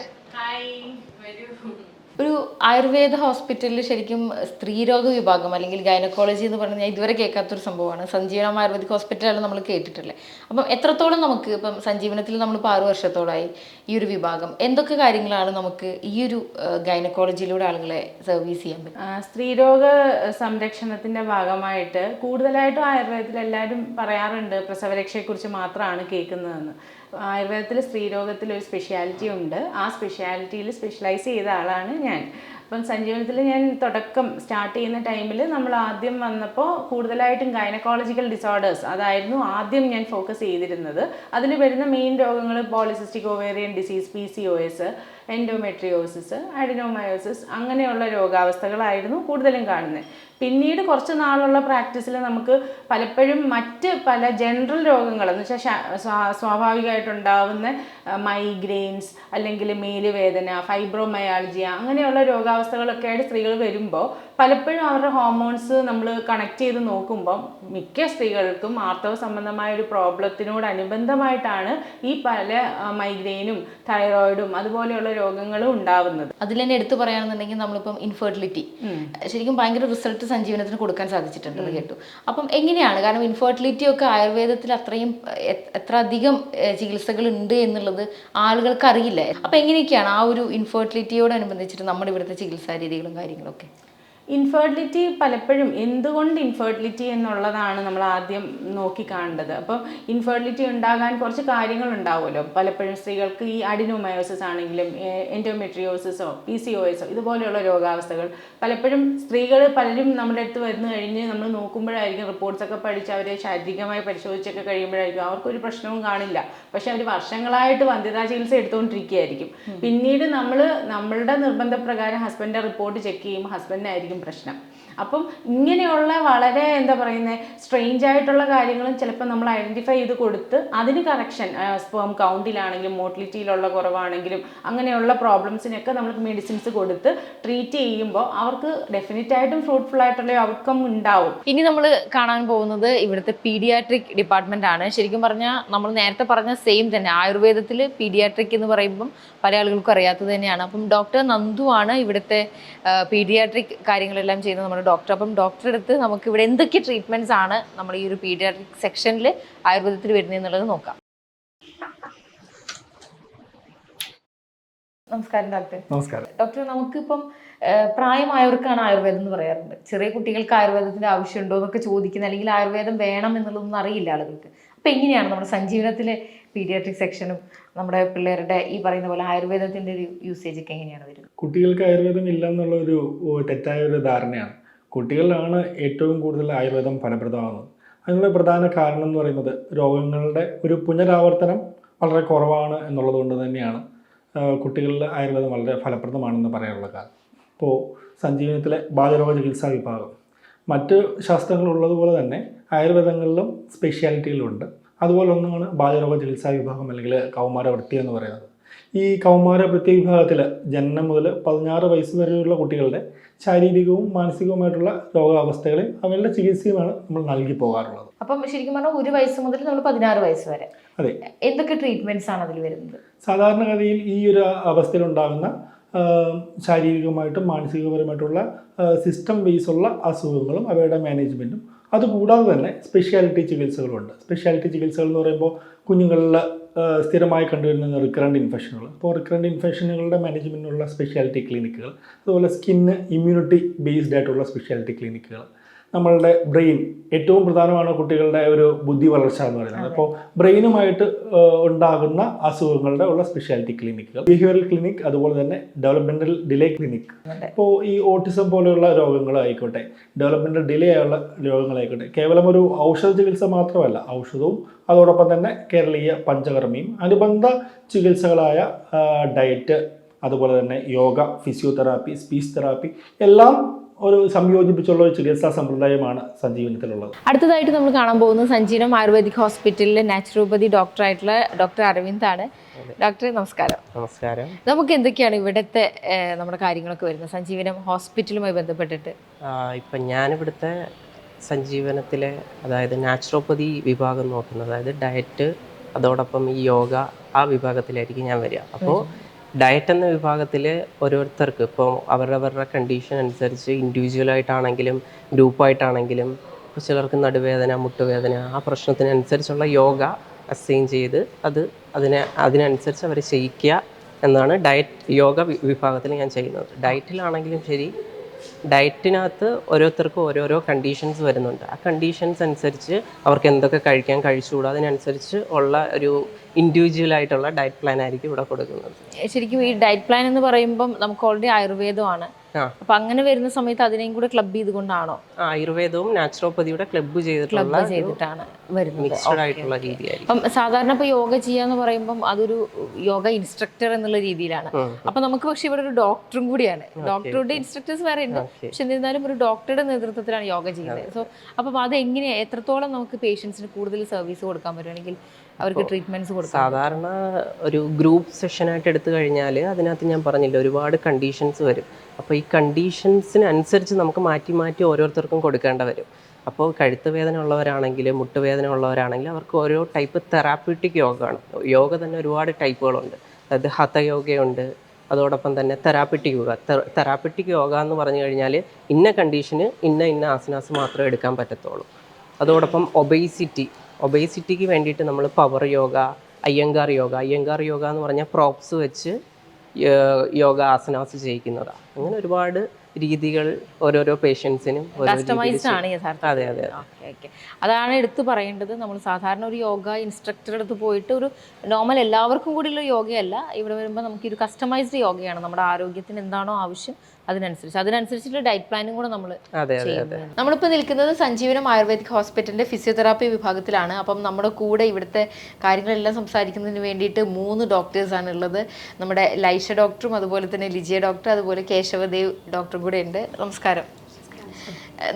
ഒരു ആയുർവേദ ഹോസ്പിറ്റലിൽ ശരിക്കും സ്ത്രീരോഗ വിഭാഗം അല്ലെങ്കിൽ ഗൈനക്കോളജി എന്ന് പറഞ്ഞാൽ ഞാൻ ഇതുവരെ കേൾക്കാത്തൊരു സംഭവമാണ്. സഞ്ജീവനം ആയുർവേദിക് ഹോസ്പിറ്റലാണ് നമ്മൾ കേട്ടിട്ടുള്ളത് അപ്പം എത്രത്തോളം നമുക്ക് ഇപ്പം സഞ്ജീവനത്തിൽ നമ്മളിപ്പോൾ ആറു വർഷത്തോളമായി ഈ ഒരു വിഭാഗം. എന്തൊക്കെ കാര്യങ്ങളാണ് നമുക്ക് ഈ ഒരു ഗൈനക്കോളജിയിലൂടെ ആളുകളെ സർവീസ് ചെയ്യാൻ പറ്റും സ്ത്രീരോഗ സംരക്ഷണത്തിന്റെ ഭാഗമായിട്ട് കൂടുതലായിട്ടും ആയുർവേദത്തിൽ എല്ലാവരും പറയാറുണ്ട് പ്രസവരക്ഷയെക്കുറിച്ച് മാത്രമാണ് കേൾക്കുന്നതെന്ന്. ആയുർവേദത്തിൽ സ്ത്രീരോഗത്തിൽ ഒരു സ്പെഷ്യാലിറ്റി ഉണ്ട്. ആ സ്പെഷ്യാലിറ്റിയിൽ സ്പെഷ്യലൈസ് ചെയ്ത ആളാണ് ഞാൻ. അപ്പം സഞ്ജീവനത്തിൽ ഞാൻ തുടക്കം സ്റ്റാർട്ട് ചെയ്യുന്ന ടൈമിൽ നമ്മൾ ആദ്യം വന്നപ്പോൾ കൂടുതലായിട്ടും ഗൈനക്കോളജിക്കൽ ഡിസോർഡേഴ്സ് അതായിരുന്നു ആദ്യം ഞാൻ ഫോക്കസ് ചെയ്തിരുന്നത്. അതിൽ വരുന്ന മെയിൻ രോഗങ്ങൾ polycystic ovarian disease P C O S endometriosis adenomyosis അങ്ങനെയുള്ള രോഗാവസ്ഥകളായിരുന്നു കൂടുതലും കാണുന്നത് പിന്നീട് കുറച്ച് നാളുള്ള പ്രാക്ടീസിൽ നമുക്ക് പലപ്പോഴും മറ്റ് പല ജനറൽ രോഗങ്ങൾ എന്ന് വെച്ചാൽ സ്വാഭാവികമായിട്ടുണ്ടാവുന്ന മൈഗ്രെയിൻസ് അല്ലെങ്കിൽ മേലുവേദന ഫൈബ്രോമയാൾജിയ അങ്ങനെയുള്ള രോഗാവസ്ഥകളൊക്കെ ആയിട്ട് സ്ത്രീകൾ വരുമ്പോൾ പലപ്പോഴും അവരുടെ ഹോർമോൺസ് നമ്മൾ കണക്ട് ചെയ്ത് നോക്കുമ്പോൾ മിക്ക സ്ത്രീകൾക്കും ആർത്തവ സംബന്ധമായ ഒരു പ്രോബ്ലത്തിനോടനുബന്ധമായിട്ടാണ് ഈ പല മൈഗ്രെയിനും തൈറോയിഡും അതുപോലെയുള്ള രോഗങ്ങളും ഉണ്ടാവുന്നത്. അതിൽ തന്നെ എടുത്തു പറയുകയാണെന്നുണ്ടെങ്കിൽ നമ്മളിപ്പം ഇൻഫെർട്ടിലിറ്റി ശരിക്കും ഭയങ്കര റിസൾട്ട് സഞ്ജീവനത്തിന് കൊടുക്കാൻ സാധിച്ചിട്ടുണ്ടെന്ന് കേട്ടു. അപ്പം എങ്ങനെയാണ്? കാരണം ഇൻഫെർട്ടിലിറ്റി ഒക്കെ ആയുർവേദത്തിൽ അത്രയും എത്ര അധികം ചികിത്സകൾ ഉണ്ട് എന്നുള്ളത് ആളുകൾക്ക് അറിയില്ല. അപ്പം എങ്ങനെയൊക്കെയാണ് ആ ഒരു ഇൻഫെർട്ടിലിറ്റിയോടനുബന്ധിച്ചിട്ട് നമ്മുടെ ഇവിടുത്തെ ചികിത്സാ രീതികളും കാര്യങ്ങളൊക്കെ? ഇൻഫെർട്ടിലിറ്റി പലപ്പോഴും എന്തുകൊണ്ട് ഇൻഫെർട്ടിലിറ്റി എന്നുള്ളതാണ് നമ്മൾ ആദ്യം നോക്കി കാണേണ്ടത്. അപ്പം ഇൻഫെർട്ടിലിറ്റി ഉണ്ടാകാൻ കുറച്ച് കാര്യങ്ങൾ ഉണ്ടാവുമല്ലോ പലപ്പോഴും സ്ത്രീകൾക്ക് ഈ അഡിനോമയോസിസ് ആണെങ്കിലും എൻഡോമെട്രിയോസിസോ പി സി ഒ എസോ ഇതുപോലെയുള്ള രോഗാവസ്ഥകൾ പലപ്പോഴും സ്ത്രീകൾ പലരും നമ്മുടെ അടുത്ത് വരുന്നു കഴിഞ്ഞ് നമ്മൾ നോക്കുമ്പോഴായിരിക്കും റിപ്പോർട്ട്സൊക്കെ പഠിച്ച് അവരെ ശാരീരികമായി പരിശോധിച്ചൊക്കെ കഴിയുമ്പോഴായിരിക്കും അവർക്കൊരു പ്രശ്നവും കാണില്ല. പക്ഷെ അവർ വർഷങ്ങളായിട്ട് വന്ധ്യതാ ചികിത്സ എടുത്തുകൊണ്ടിരിക്കുകയായിരിക്കും പിന്നീട് നമ്മൾ നമ്മളുടെ നിർബന്ധപ്രകാരം ഹസ്ബൻഡിന്റെ റിപ്പോർട്ട് ചെക്ക് ചെയ്യും. ഹസ്ബൻഡിനായിരിക്കും പ്രശ്നം. അപ്പം ഇങ്ങനെയുള്ള വളരെ എന്താ പറയുന്നത് സ്ട്രെയിഞ്ച് ആയിട്ടുള്ള കാര്യങ്ങളും ചിലപ്പോൾ നമ്മൾ ഐഡന്റിഫൈ ചെയ്ത് കൊടുത്ത് അതിന് കറക്ഷൻ സ്പേം കൗണ്ടിലാണെങ്കിലും മോട്ടിലിറ്റിയിലുള്ള കുറവാണെങ്കിലും അങ്ങനെയുള്ള പ്രോബ്ലംസിനൊക്കെ നമ്മൾ മെഡിസിൻസ് കൊടുത്ത് ട്രീറ്റ് ചെയ്യുമ്പോൾ അവർക്ക് ഡെഫിനറ്റ് ആയിട്ടും ഫ്രൂട്ട്ഫുൾ ആയിട്ടുള്ള ഔട്ട്കം ഉണ്ടാവും. ഇനി നമ്മൾ കാണാൻ പോകുന്നത് ഇവിടുത്തെ പീഡിയാട്രിക് ഡിപ്പാർട്ട്മെന്റ് ആണ്. ശരിക്കും പറഞ്ഞാൽ നമ്മൾ നേരത്തെ പറഞ്ഞ സെയിം തന്നെ. ആയുർവേദത്തിൽ പീഡിയാട്രിക് എന്ന് പറയുമ്പം പല ആളുകൾക്കും അറിയാത്തത് തന്നെയാണ്. അപ്പം ഡോക്ടർ നന്ദു ആണ് ഇവിടുത്തെ പീഡിയാട്രിക് കാര്യങ്ങളെല്ലാം ചെയ്യുന്നത്. നമ്മുടെ ഡോക്ടർ അപ്പം ഡോക്ടറെ അടുത്ത് നമുക്ക് ഇവിടെ എന്തൊക്കെ ട്രീറ്റ്മെന്റ്സ് ആണ് നമ്മൾ ഈ ഒരു പീഡിയാട്രിക് സെക്ഷനിൽ ആയുർവേദത്തിൽ വരുന്നത് എന്നുള്ളത് നോക്കാം. നമസ്കാരം ഡോക്ടർ നമസ്കാരം. ഡോക്ടർ നമുക്കിപ്പം പ്രായമായവർക്കാണ് ആയുർവേദം എന്ന് പറയാറുണ്ട്. ചെറിയ കുട്ടികൾക്ക് ആയുർവേദത്തിന്റെ ആവശ്യമുണ്ടോ എന്നൊക്കെ ചോദിക്കുന്ന അല്ലെങ്കിൽ ആയുർവേദം വേണം എന്നുള്ളതൊന്നും അറിയില്ല ആളുകൾക്ക്. അപ്പൊ എങ്ങനെയാണ് നമ്മുടെ സഞ്ജീവനത്തിലെ പീഡിയാട്രിക് സെക്ഷനും നമ്മുടെ പിള്ളേരുടെ ഈ പറയുന്ന പോലെ ആയുർവേദത്തിന്റെ ഒരു യൂസേജ് ഒക്കെ എങ്ങനെയാണ് വരുന്നത്? കുട്ടികൾക്ക് ആയുർവേദം ഇല്ല എന്നുള്ള ഒരു തെറ്റായ ഒരു ധാരണയാണ്. കുട്ടികളിലാണ് ഏറ്റവും കൂടുതൽ ആയുർവേദം ഫലപ്രദമാകുന്നത്. അതിനുള്ള പ്രധാന കാരണം എന്ന് പറയുന്നത് രോഗങ്ങളുടെ ഒരു പുനരാവർത്തനം വളരെ കുറവാണ് എന്നുള്ളത് കൊണ്ട് തന്നെയാണ് കുട്ടികളിൽ ആയുർവേദം വളരെ ഫലപ്രദമാണെന്ന് പറയാനുള്ള കാരണം. ഇപ്പോൾ സഞ്ജീവനത്തിലെ ബാലരോഗ ചികിത്സാ വിഭാഗം. മറ്റ് ശാസ്ത്രങ്ങളുള്ളതുപോലെ തന്നെ ആയുർവേദങ്ങളിലും സ്പെഷ്യാലിറ്റികളുണ്ട് അതുപോലെ ഒന്നാണ് ബാലരോഗ ചികിത്സാ വിഭാഗം അല്ലെങ്കിൽ കൗമാര വൃത്തി എന്ന് പറയുന്നത്. ഈ കൗമാര പ്രത്യേക വിഭാഗത്തിൽ ജനനം മുതൽ പതിനാറ് വയസ്സ് വരെയുള്ള കുട്ടികളുടെ ശാരീരികവും മാനസികവുമായിട്ടുള്ള രോഗാവസ്ഥകളെയും അവരുടെ ചികിത്സയുമാണ് നമ്മൾ നൽകി പോകാറുള്ളത്. അപ്പം ശരിക്കും പറഞ്ഞാൽ ഒരു വയസ്സ് മുതൽ നമ്മൾ പതിനാറ് വയസ്സ് വരെ. അതെ. എന്തൊക്കെ ട്രീറ്റ്മെന്റ്സ് ആണ് അതിൽ വരുന്നത്? സാധാരണഗതിയിൽ ഈ ഒരു അവസ്ഥയിലുണ്ടാകുന്ന ഉണ്ടാകുന്ന ശാരീരികമായിട്ടും മാനസികപരമായിട്ടുള്ള സിസ്റ്റം ബേസുള്ള അസുഖങ്ങളും അവയുടെ മാനേജ്മെന്റും അതുകൂടാതെ തന്നെ സ്പെഷ്യാലിറ്റി ചികിത്സകളുണ്ട് സ്പെഷ്യാലിറ്റി ചികിത്സകൾ എന്ന് പറയുമ്പോൾ കുഞ്ഞുങ്ങളിൽ സ്ഥിരമായി കണ്ടുവരുന്ന റിക്കറന്റ് ഇൻഫെക്ഷനുകൾ അപ്പോൾ റിക്കറന്റ് ഇൻഫെക്ഷനുകളുടെ മാനേജ്മെന്റിനുള്ള സ്പെഷ്യാലിറ്റി ക്ലിനിക്കുകൾ അതുപോലെ സ്കിന്ന് ഇമ്മ്യൂണിറ്റി ബേസ്ഡ് ആയിട്ടുള്ള സ്പെഷ്യാലിറ്റി ക്ലിനിക്കുകൾ നമ്മളുടെ ബ്രെയിൻ ഏറ്റവും പ്രധാനമാണ് കുട്ടികളുടെ ഒരു ബുദ്ധി വളർച്ച എന്ന് പറയുന്നത്. അപ്പോൾ ബ്രെയിനുമായിട്ട് ഉണ്ടാകുന്ന അസുഖങ്ങളുടെ ഉള്ള സ്പെഷ്യാലിറ്റി ക്ലിനിക്കുകൾ ബിഹേവിയറൽ ക്ലിനിക് അതുപോലെ തന്നെ ഡെവലപ്മെന്റൽ ഡിലേ ക്ലിനിക് ഇപ്പോൾ ഈ ഓട്ടിസം പോലെയുള്ള രോഗങ്ങളായിക്കോട്ടെ ഡെവലപ്മെന്റൽ ഡിലേ ആയുള്ള രോഗങ്ങളായിക്കോട്ടെ കേവലം ഒരു ഔഷധ ചികിത്സ മാത്രമല്ല ഔഷധവും അതോടൊപ്പം തന്നെ കേരളീയ പഞ്ചകർമ്മയും അനുബന്ധ ചികിത്സകളായ ഡയറ്റ് അതുപോലെ തന്നെ യോഗ ഫിസിയോതെറാപ്പി സ്പീച്ച് തെറാപ്പി എല്ലാം ഒരു സംയോജിപ്പിച്ചുള്ള ഒരു ചികിത്സാ സമ്പ്രദായമാണ് സഞ്ജീവനത്തിലുള്ളത്. അടുത്തതായിട്ട് നമ്മൾ കാണാൻ പോകുന്നത് സഞ്ജീവനം ആയുർവേദിക് ഹോസ്പിറ്റലിലെ നാച്ചുറോപ്പതി ഡോക്ടറായിട്ടുള്ള ഡോക്ടർ അരവിന്ദാണ് ഡോക്ടറെ നമസ്കാരം. നമസ്കാരം. നമുക്ക് എന്തൊക്കെയാണ് ഇവിടുത്തെ നമ്മുടെ കാര്യങ്ങളൊക്കെ വരുന്നത്? സഞ്ജീവനം ഹോസ്പിറ്റലുമായി ബന്ധപ്പെട്ടിട്ട്. ഇപ്പം ഞാനിവിടുത്തെ സഞ്ജീവനത്തിലെ അതായത് നാച്ചുറോപ്പതി വിഭാഗം നോക്കുന്നത് അതായത് ഡയറ്റ് അതോടൊപ്പം ഈ യോഗ ആ വിഭാഗത്തിലായിരിക്കും ഞാൻ വരിക. അപ്പോൾ ഡയറ്റ് എന്ന വിഭാഗത്തിൽ ഓരോരുത്തർക്ക് ഇപ്പോൾ അവരവരുടെ കണ്ടീഷൻ അനുസരിച്ച് ഇൻഡിവിജ്വലായിട്ടാണെങ്കിലും ഗ്രൂപ്പായിട്ടാണെങ്കിലും ഇപ്പോൾ ചിലർക്ക് നടുവേദന മുട്ടുവേദന ആ പ്രശ്നത്തിനനുസരിച്ചുള്ള യോഗ അസൈൻ ചെയ്ത് അത് അതിനെ അതിനനുസരിച്ച് അവർ ചെയ്യിക്കുക എന്നാണ് ഡയറ്റ് യോഗ വിഭാഗത്തിൽ ഞാൻ ചെയ്യുന്നത്. ഡയറ്റിലാണെങ്കിലും ശരി ഡയറ്റിനകത്ത് ഓരോരുത്തർക്കും ഓരോരോ കണ്ടീഷൻസ് വരുന്നുണ്ട്. ആ കണ്ടീഷൻസ് അനുസരിച്ച് അവർക്ക് എന്തൊക്കെ കഴിക്കാൻ കഴിച്ചുകൂടാ? അതിനനുസരിച്ച് ഉള്ള ഒരു ഇൻഡിവിജ്വൽ ആയിട്ടുള്ള ഡയറ്റ് പ്ലാൻ ആയിരിക്കും ഇവിടെ കൊടുക്കുന്നത്. ശരിക്കും ഈ ഡയറ്റ് പ്ലാൻ എന്ന് പറയുമ്പോൾ നമുക്ക് ഓൾറെഡി ആയുർവേദമാണ്. അപ്പൊ അങ്ങനെ വരുന്ന സമയത്ത് അതിനെയും കൂടെ ക്ലബ് ചെയ്തുകൊണ്ടാണോ? ആയുർവേദവും നാച്ചുറോപ്പതിയുടെ ക്ലബ്ബ് ക്ലബ് ചെയ്തിട്ടുള്ള ചെയ്തിട്ടാണ് വരുന്നത്. ആയിട്ടുള്ള അപ്പം സാധാരണ ഇപ്പൊ യോഗ ചെയ്യാന്ന് പറയുമ്പോൾ അതൊരു യോഗ ഇൻസ്ട്രക്ടർ എന്നുള്ള രീതിയിലാണ്. അപ്പൊ നമുക്ക് പക്ഷെ ഇവിടെ ഒരു ഡോക്ടറും കൂടിയാണ്. ഡോക്ടറുടെ ഇൻസ്ട്രക്ടേഴ്സ് വേറെ ഉണ്ട്. പക്ഷെ എന്നിരുന്നാലും ഒരു ഡോക്ടറുടെ നേതൃത്വത്തിലാണ് യോഗ ചെയ്യുന്നത്. സോ അപ്പം അത് എങ്ങനെയാ എത്രത്തോളം നമുക്ക് പേഷ്യൻസിന് കൂടുതൽ സർവീസ് കൊടുക്കാൻ പറ്റുമെങ്കിൽ അവർക്ക് ട്രീറ്റ്മെന്റ്സ് കൊടുക്കും സാധാരണ ഒരു ഗ്രൂപ്പ് സെഷനായിട്ട് എടുത്തു കഴിഞ്ഞാൽ അതിനകത്ത് ഞാൻ പറഞ്ഞില്ല ഒരുപാട് കണ്ടീഷൻസ് വരും. അപ്പോൾ ഈ കണ്ടീഷൻസിന് അനുസരിച്ച് നമുക്ക് മാറ്റി മാറ്റി ഓരോരുത്തർക്കും കൊടുക്കേണ്ട വരും. അപ്പോൾ കഴുത്ത് വേദന ഉള്ളവരാണെങ്കിൽ മുട്ടുവേദന ഉള്ളവരാണെങ്കിൽ അവർക്ക് ഓരോ ടൈപ്പ് തെറാപ്യൂട്ടിക് ആണ് യോഗ തന്നെ ഒരുപാട് ടൈപ്പുകളുണ്ട് അതായത് ഹതയോഗയുണ്ട് അതോടൊപ്പം തന്നെ തെറാപ്പിറ്റിക് യോഗ. തെറാപ്പിറ്റിക് യോഗ എന്ന് പറഞ്ഞു കഴിഞ്ഞാൽ ഇന്ന കണ്ടീഷന് ഇന്ന ഇന്ന ആസനാസ് മാത്രമേ എടുക്കാൻ പറ്റത്തുള്ളൂ. അതോടൊപ്പം ഒബേസിറ്റി ഒബേസിറ്റിക്ക് വേണ്ടിയിട്ട് നമ്മൾ പവർ യോഗ അയ്യങ്കാർ യോഗ അയ്യങ്കാർ യോഗ എന്ന് പറഞ്ഞാൽ പ്രോപ്സ് വെച്ച് യോഗ ആസനാസ് ചെയ്യിക്കുന്നതാണ് അങ്ങനെ ഒരുപാട് രീതികൾ ഓരോരോ പേഷ്യൻസിനും അതെ അതെ അതാണ് എടുത്തു പറയേണ്ടത്. നമ്മൾ സാധാരണ ഒരു യോഗ ഇൻസ്ട്രക്ടറുടെ അടുത്ത് പോയിട്ട് ഒരു നോർമൽ എല്ലാവർക്കും കൂടിയുള്ള യോഗയല്ല. ഇവിടെ വരുമ്പോൾ നമുക്ക് ഒരു കസ്റ്റമൈസ്ഡ് യോഗയാണ്. നമ്മുടെ ആരോഗ്യത്തിന് എന്താണോ ആവശ്യം അതിനനുസരിച്ച്. അതിനനുസരിച്ചുള്ള ഡയറ്റ് പ്ലാനും കൂടെ നമ്മൾ നമ്മളിപ്പോൾ നിൽക്കുന്നത് സഞ്ജീവനം ആയുർവേദിക് ഹോസ്പിറ്റലിന്റെ ഫിസിയോതെറാപ്പി വിഭാഗത്തിലാണ്. അപ്പം നമ്മുടെ കൂടെ ഇവിടുത്തെ കാര്യങ്ങളെല്ലാം സംസാരിക്കുന്നതിന് വേണ്ടിയിട്ട് മൂന്ന് ഡോക്ടേഴ്സാണ് ഉള്ളത്. നമ്മുടെ ലൈഷ ഡോക്ടറും അതുപോലെ തന്നെ ലിജിയ ഡോക്ടർ അതുപോലെ കേശവദേവ് ഡോക്ടറും കൂടെ ഉണ്ട്. നമസ്കാരം.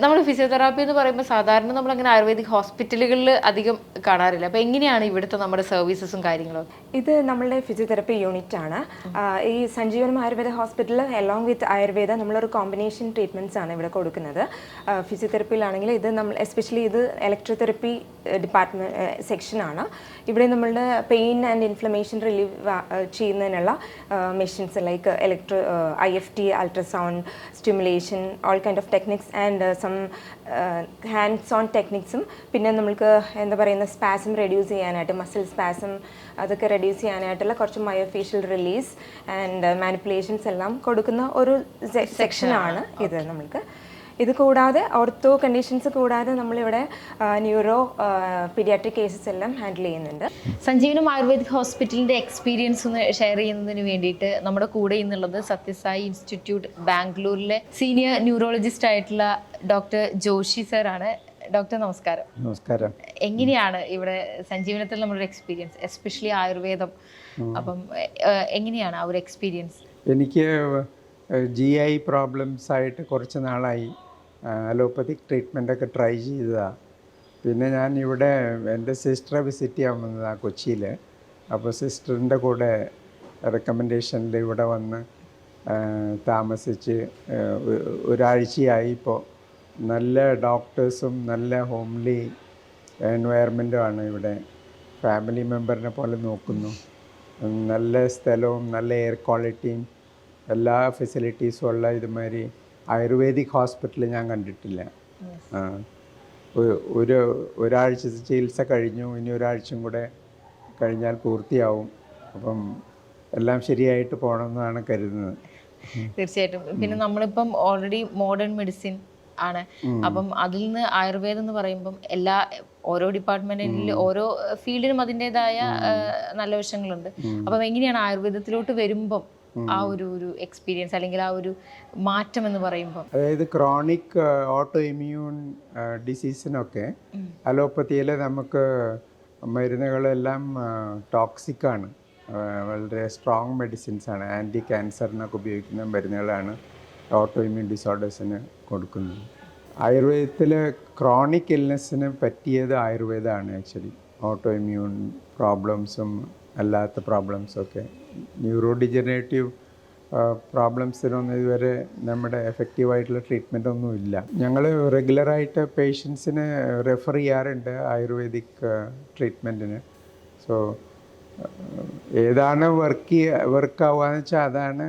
നമ്മൾ ഫിസിയോതെറാപ്പി എന്ന് പറയുമ്പോൾ സാധാരണ നമ്മൾ അങ്ങനെ ആയുർവേദിക് ഹോസ്പിറ്റലുകളിൽ അധികം കാണാറില്ല. അപ്പോൾ എങ്ങനെയാണ് ഇവിടുത്തെ നമ്മുടെ സർവീസസും കാര്യങ്ങളും? ഇത് നമ്മളുടെ ഫിസിയോതെറാപ്പി യൂണിറ്റ് ആണ്. ഈ Sanjeevanam Ayurveda hospital along with Ayurveda നമ്മളൊരു കോമ്പിനേഷൻ ട്രീറ്റ്മെന്റ്സ് ആണ് ഇവിടെ കൊടുക്കുന്നത്. ഫിസിയോതെറപ്പിയിലാണെങ്കിൽ ഇത് നമ്മൾ എസ്പെഷ്യലി ഇത് ഇലക്ട്രോതെറപ്പി ഡിപ്പാർട്ട്മെന്റ് സെക്ഷനാണ് ഇവിടെ നമ്മളുടെ പെയിൻ ആൻഡ് ഇൻഫ്ലമേഷൻ റിലീവ് ചെയ്യുന്നതിനുള്ള machines like electro I F T ultrasound stimulation all kind of techniques and some hands on ടെക്നിക്സും പിന്നെ നമ്മൾക്ക് എന്താ പറയുന്ന സ്പാസം റെഡ്യൂസ് ചെയ്യാനായിട്ട് മസിൽ സ്പാസം അതൊക്കെ റെഡ്യൂസ് ചെയ്യാനായിട്ടുള്ള കുറച്ച് മയോഫേഷ്യൽ റിലീസ് ആൻഡ് മാനിപ്പുലേഷൻസ് എല്ലാം കൊടുക്കുന്ന ഒരു സെക്ഷനാണ് ഇത് നമ്മൾക്ക് ഇത് കൂടാതെ ഓർത്തോ കണ്ടീഷൻസ് കൂടാതെ നമ്മളിവിടെ ന്യൂറോ പീഡിയാട്രിക് കേസസ് എല്ലാം ഹാൻഡിൽ ചെയ്യുന്നുണ്ട്. സഞ്ജീവനം ആയുർവേദിക് ഹോസ്പിറ്റലിന്റെ എക്സ്പീരിയൻസ് ഒന്ന് ഷെയർ ചെയ്യുന്നതിന് വേണ്ടിയിട്ട് നമ്മുടെ കൂടെ ഇന്നുള്ളത് സത്യസായി ഇൻസ്റ്റിറ്റ്യൂട്ട് ബാംഗ്ലൂരിലെ സീനിയർ ന്യൂറോളജിസ്റ്റ് ആയിട്ടുള്ള ഡോക്ടർ ജോഷി സാറാണ് ഡോക്ടർ നമസ്കാരം. നമസ്കാരം. എങ്ങനെയാണ് ഇവിടെ സഞ്ജീവനത്തിൽ നമ്മുടെ എക്സ്പീരിയൻസ് എസ്പെഷ്യലി ആയുർവേദം? അപ്പം എങ്ങനെയാണ് ആ ഒരു എക്സ്പീരിയൻസ് എനിക്ക് ജി ഐ പ്രോബ്ലംസ് ആയിട്ട് കുറച്ച് നാളായി. അലോപ്പതിക് ട്രീറ്റ്മെന്റൊക്കെ ട്രൈ ചെയ്തതാണ് പിന്നെ ഞാൻ ഇവിടെ എന്റെ സിസ്റ്ററെ വിസിറ്റ് ചെയ്യാൻ വന്നതാണ് കൊച്ചിയിൽ. അപ്പോൾ സിസ്റ്ററിന്റെ കൂടെ റെക്കമെൻഡേഷനിൽ ഇവിടെ വന്ന് താമസിച്ച് ഒരാഴ്ചയായി ഇപ്പോൾ. നല്ല ഡോക്ടേഴ്സും നല്ല ഹോംലി എൻവയറമെന്റുമാണ് ഇവിടെ. ഫാമിലി മെമ്പറിനെ പോലെ നോക്കുന്നു. നല്ല സ്ഥലവും നല്ല എയർ ക്വാളിറ്റിയും എല്ലാ ഫെസിലിറ്റീസും ഉള്ള ഇതുമാതിരി ആയുർവേദിക് ഹോസ്പിറ്റൽ ഞാൻ കണ്ടിട്ടില്ല. ഒരു ഒരാഴ്ച ചികിത്സ കഴിഞ്ഞു ഇനി ഒരാഴ്ചയും കൂടെ കഴിഞ്ഞാൽ പൂർത്തിയാവും. അപ്പം എല്ലാം ശരിയായിട്ട് പോകണമെന്നാണ് കരുതുന്നത്. തീർച്ചയായിട്ടും. പിന്നെ നമ്മളിപ്പം ഓൾറെഡി മോഡേൺ മെഡിസിൻ ആണ്. അപ്പം അതിൽ നിന്ന് ആയുർവേദം എന്ന് പറയുമ്പം എല്ലാ ഓരോ ഡിപ്പാർട്ട്മെന്റിൽ ഓരോ ഫീൽഡിനും അതിന്റെതായ നല്ല വശങ്ങളുണ്ട്. അപ്പം എങ്ങനെയാണ് ആയുർവേദത്തിലോട്ട് വരുമ്പം ആ ഒരു ഒരു എക്സ്പീരിയൻസ് അല്ലെങ്കിൽ ആ ഒരു മാറ്റം എന്ന് പറയുമ്പോൾ അതായത് ക്രോണിക് ഓട്ടോ ഇമ്മ്യൂൺ ഡിസീസിനൊക്കെ അലോപ്പത്തിയിൽ നമുക്ക് മരുന്നുകളെല്ലാം ടോക്സിക്കാണ് വളരെ സ്ട്രോങ് മെഡിസിൻസ് ആണ്. ആന്റി ക്യാൻസറിനൊക്കെ ഉപയോഗിക്കുന്ന മരുന്നുകളാണ് ഓട്ടോ ഇമ്മ്യൂൺ ഡിസോർഡേഴ്സിന് കൊടുക്കുന്നത്. ആയുർവേദത്തിൽ ക്രോണിക് ഇൽനെസ്സിന് പറ്റിയത് ആയുർവേദമാണ് ആക്ച്വലി ഓട്ടോ ഇമ്മ്യൂൺ പ്രോബ്ലംസും അല്ലാത്ത പ്രോബ്ലംസൊക്കെ ന്യൂറോ ഡിജനറേറ്റീവ് പ്രോബ്ലംസിനൊന്നും ഇതുവരെ നമ്മുടെ എഫക്റ്റീവായിട്ടുള്ള ട്രീറ്റ്മെന്റ് ഒന്നും ഇല്ല ഞങ്ങൾ റെഗുലറായിട്ട് പേഷ്യൻസിന് റെഫർ ചെയ്യാറുണ്ട് ആയുർവേദിക് ട്രീറ്റ്മെന്റിന് സോ ഏതാണ് വർക്ക് വർക്ക് ആവുകയെന്ന് വെച്ചാൽ അതാണ്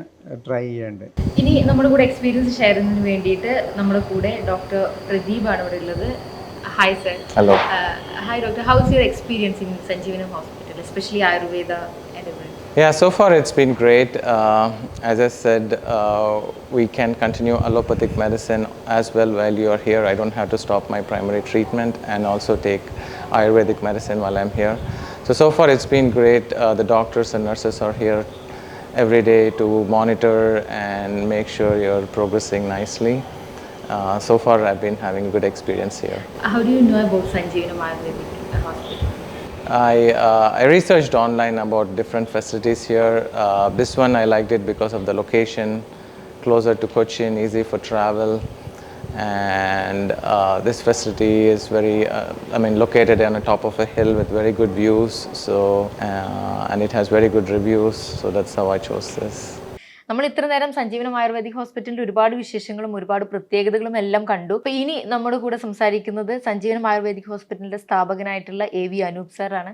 ട്രൈ ചെയ്യേണ്ടത്. ഇനി നമ്മുടെ കൂടെ എക്സ്പീരിയൻസ് ഷെയർ ചെയ്യുന്നതിന് വേണ്ടിയിട്ട് നമ്മുടെ കൂടെ ഡോക്ടർ പ്രദീപാണ് ഇവിടെ ഉള്ളത്. Hi, sir. Hello. Uh, hi, doctor. How's your experience in Sanjeevan Hospital, especially Ayurveda and everything? Yeah, so far it's been great. Uh, as I said, uh, we can continue allopathic medicine as well while you are here. I don't have to stop my primary treatment and also take Ayurvedic medicine while I'm here. So, so far it's been great. Uh, the doctors and nurses are here every day to monitor and make sure you're progressing nicely. Uh, so far, I've been having a good experience here. How do you know about Sanjeevanam Ayurvedic Hospital? I, uh, I researched online about different facilities here. Uh, this one I liked it because of the location, closer to Cochin, easy for travel, and uh, this facility is very, uh, I mean, located on the top of a hill with very good views. So, uh, and it has very good reviews. So that's how I chose this. നമ്മൾ ഇത്ര നേരം സഞ്ജീവനം ആയുർവേദിക് ഹോസ്പിറ്റലിന്റെ ഒരുപാട് വിശേഷങ്ങളും ഒരുപാട് പ്രത്യേകതകളും എല്ലാം കണ്ടു. അപ്പൊ ഇനി നമ്മുടെ കൂടെ സംസാരിക്കുന്നത് സഞ്ജീവനം ആയുർവേദിക് ഹോസ്പിറ്റലിന്റെ സ്ഥാപകനായിട്ടുള്ള എ വി അനൂപ് സാറാണ്.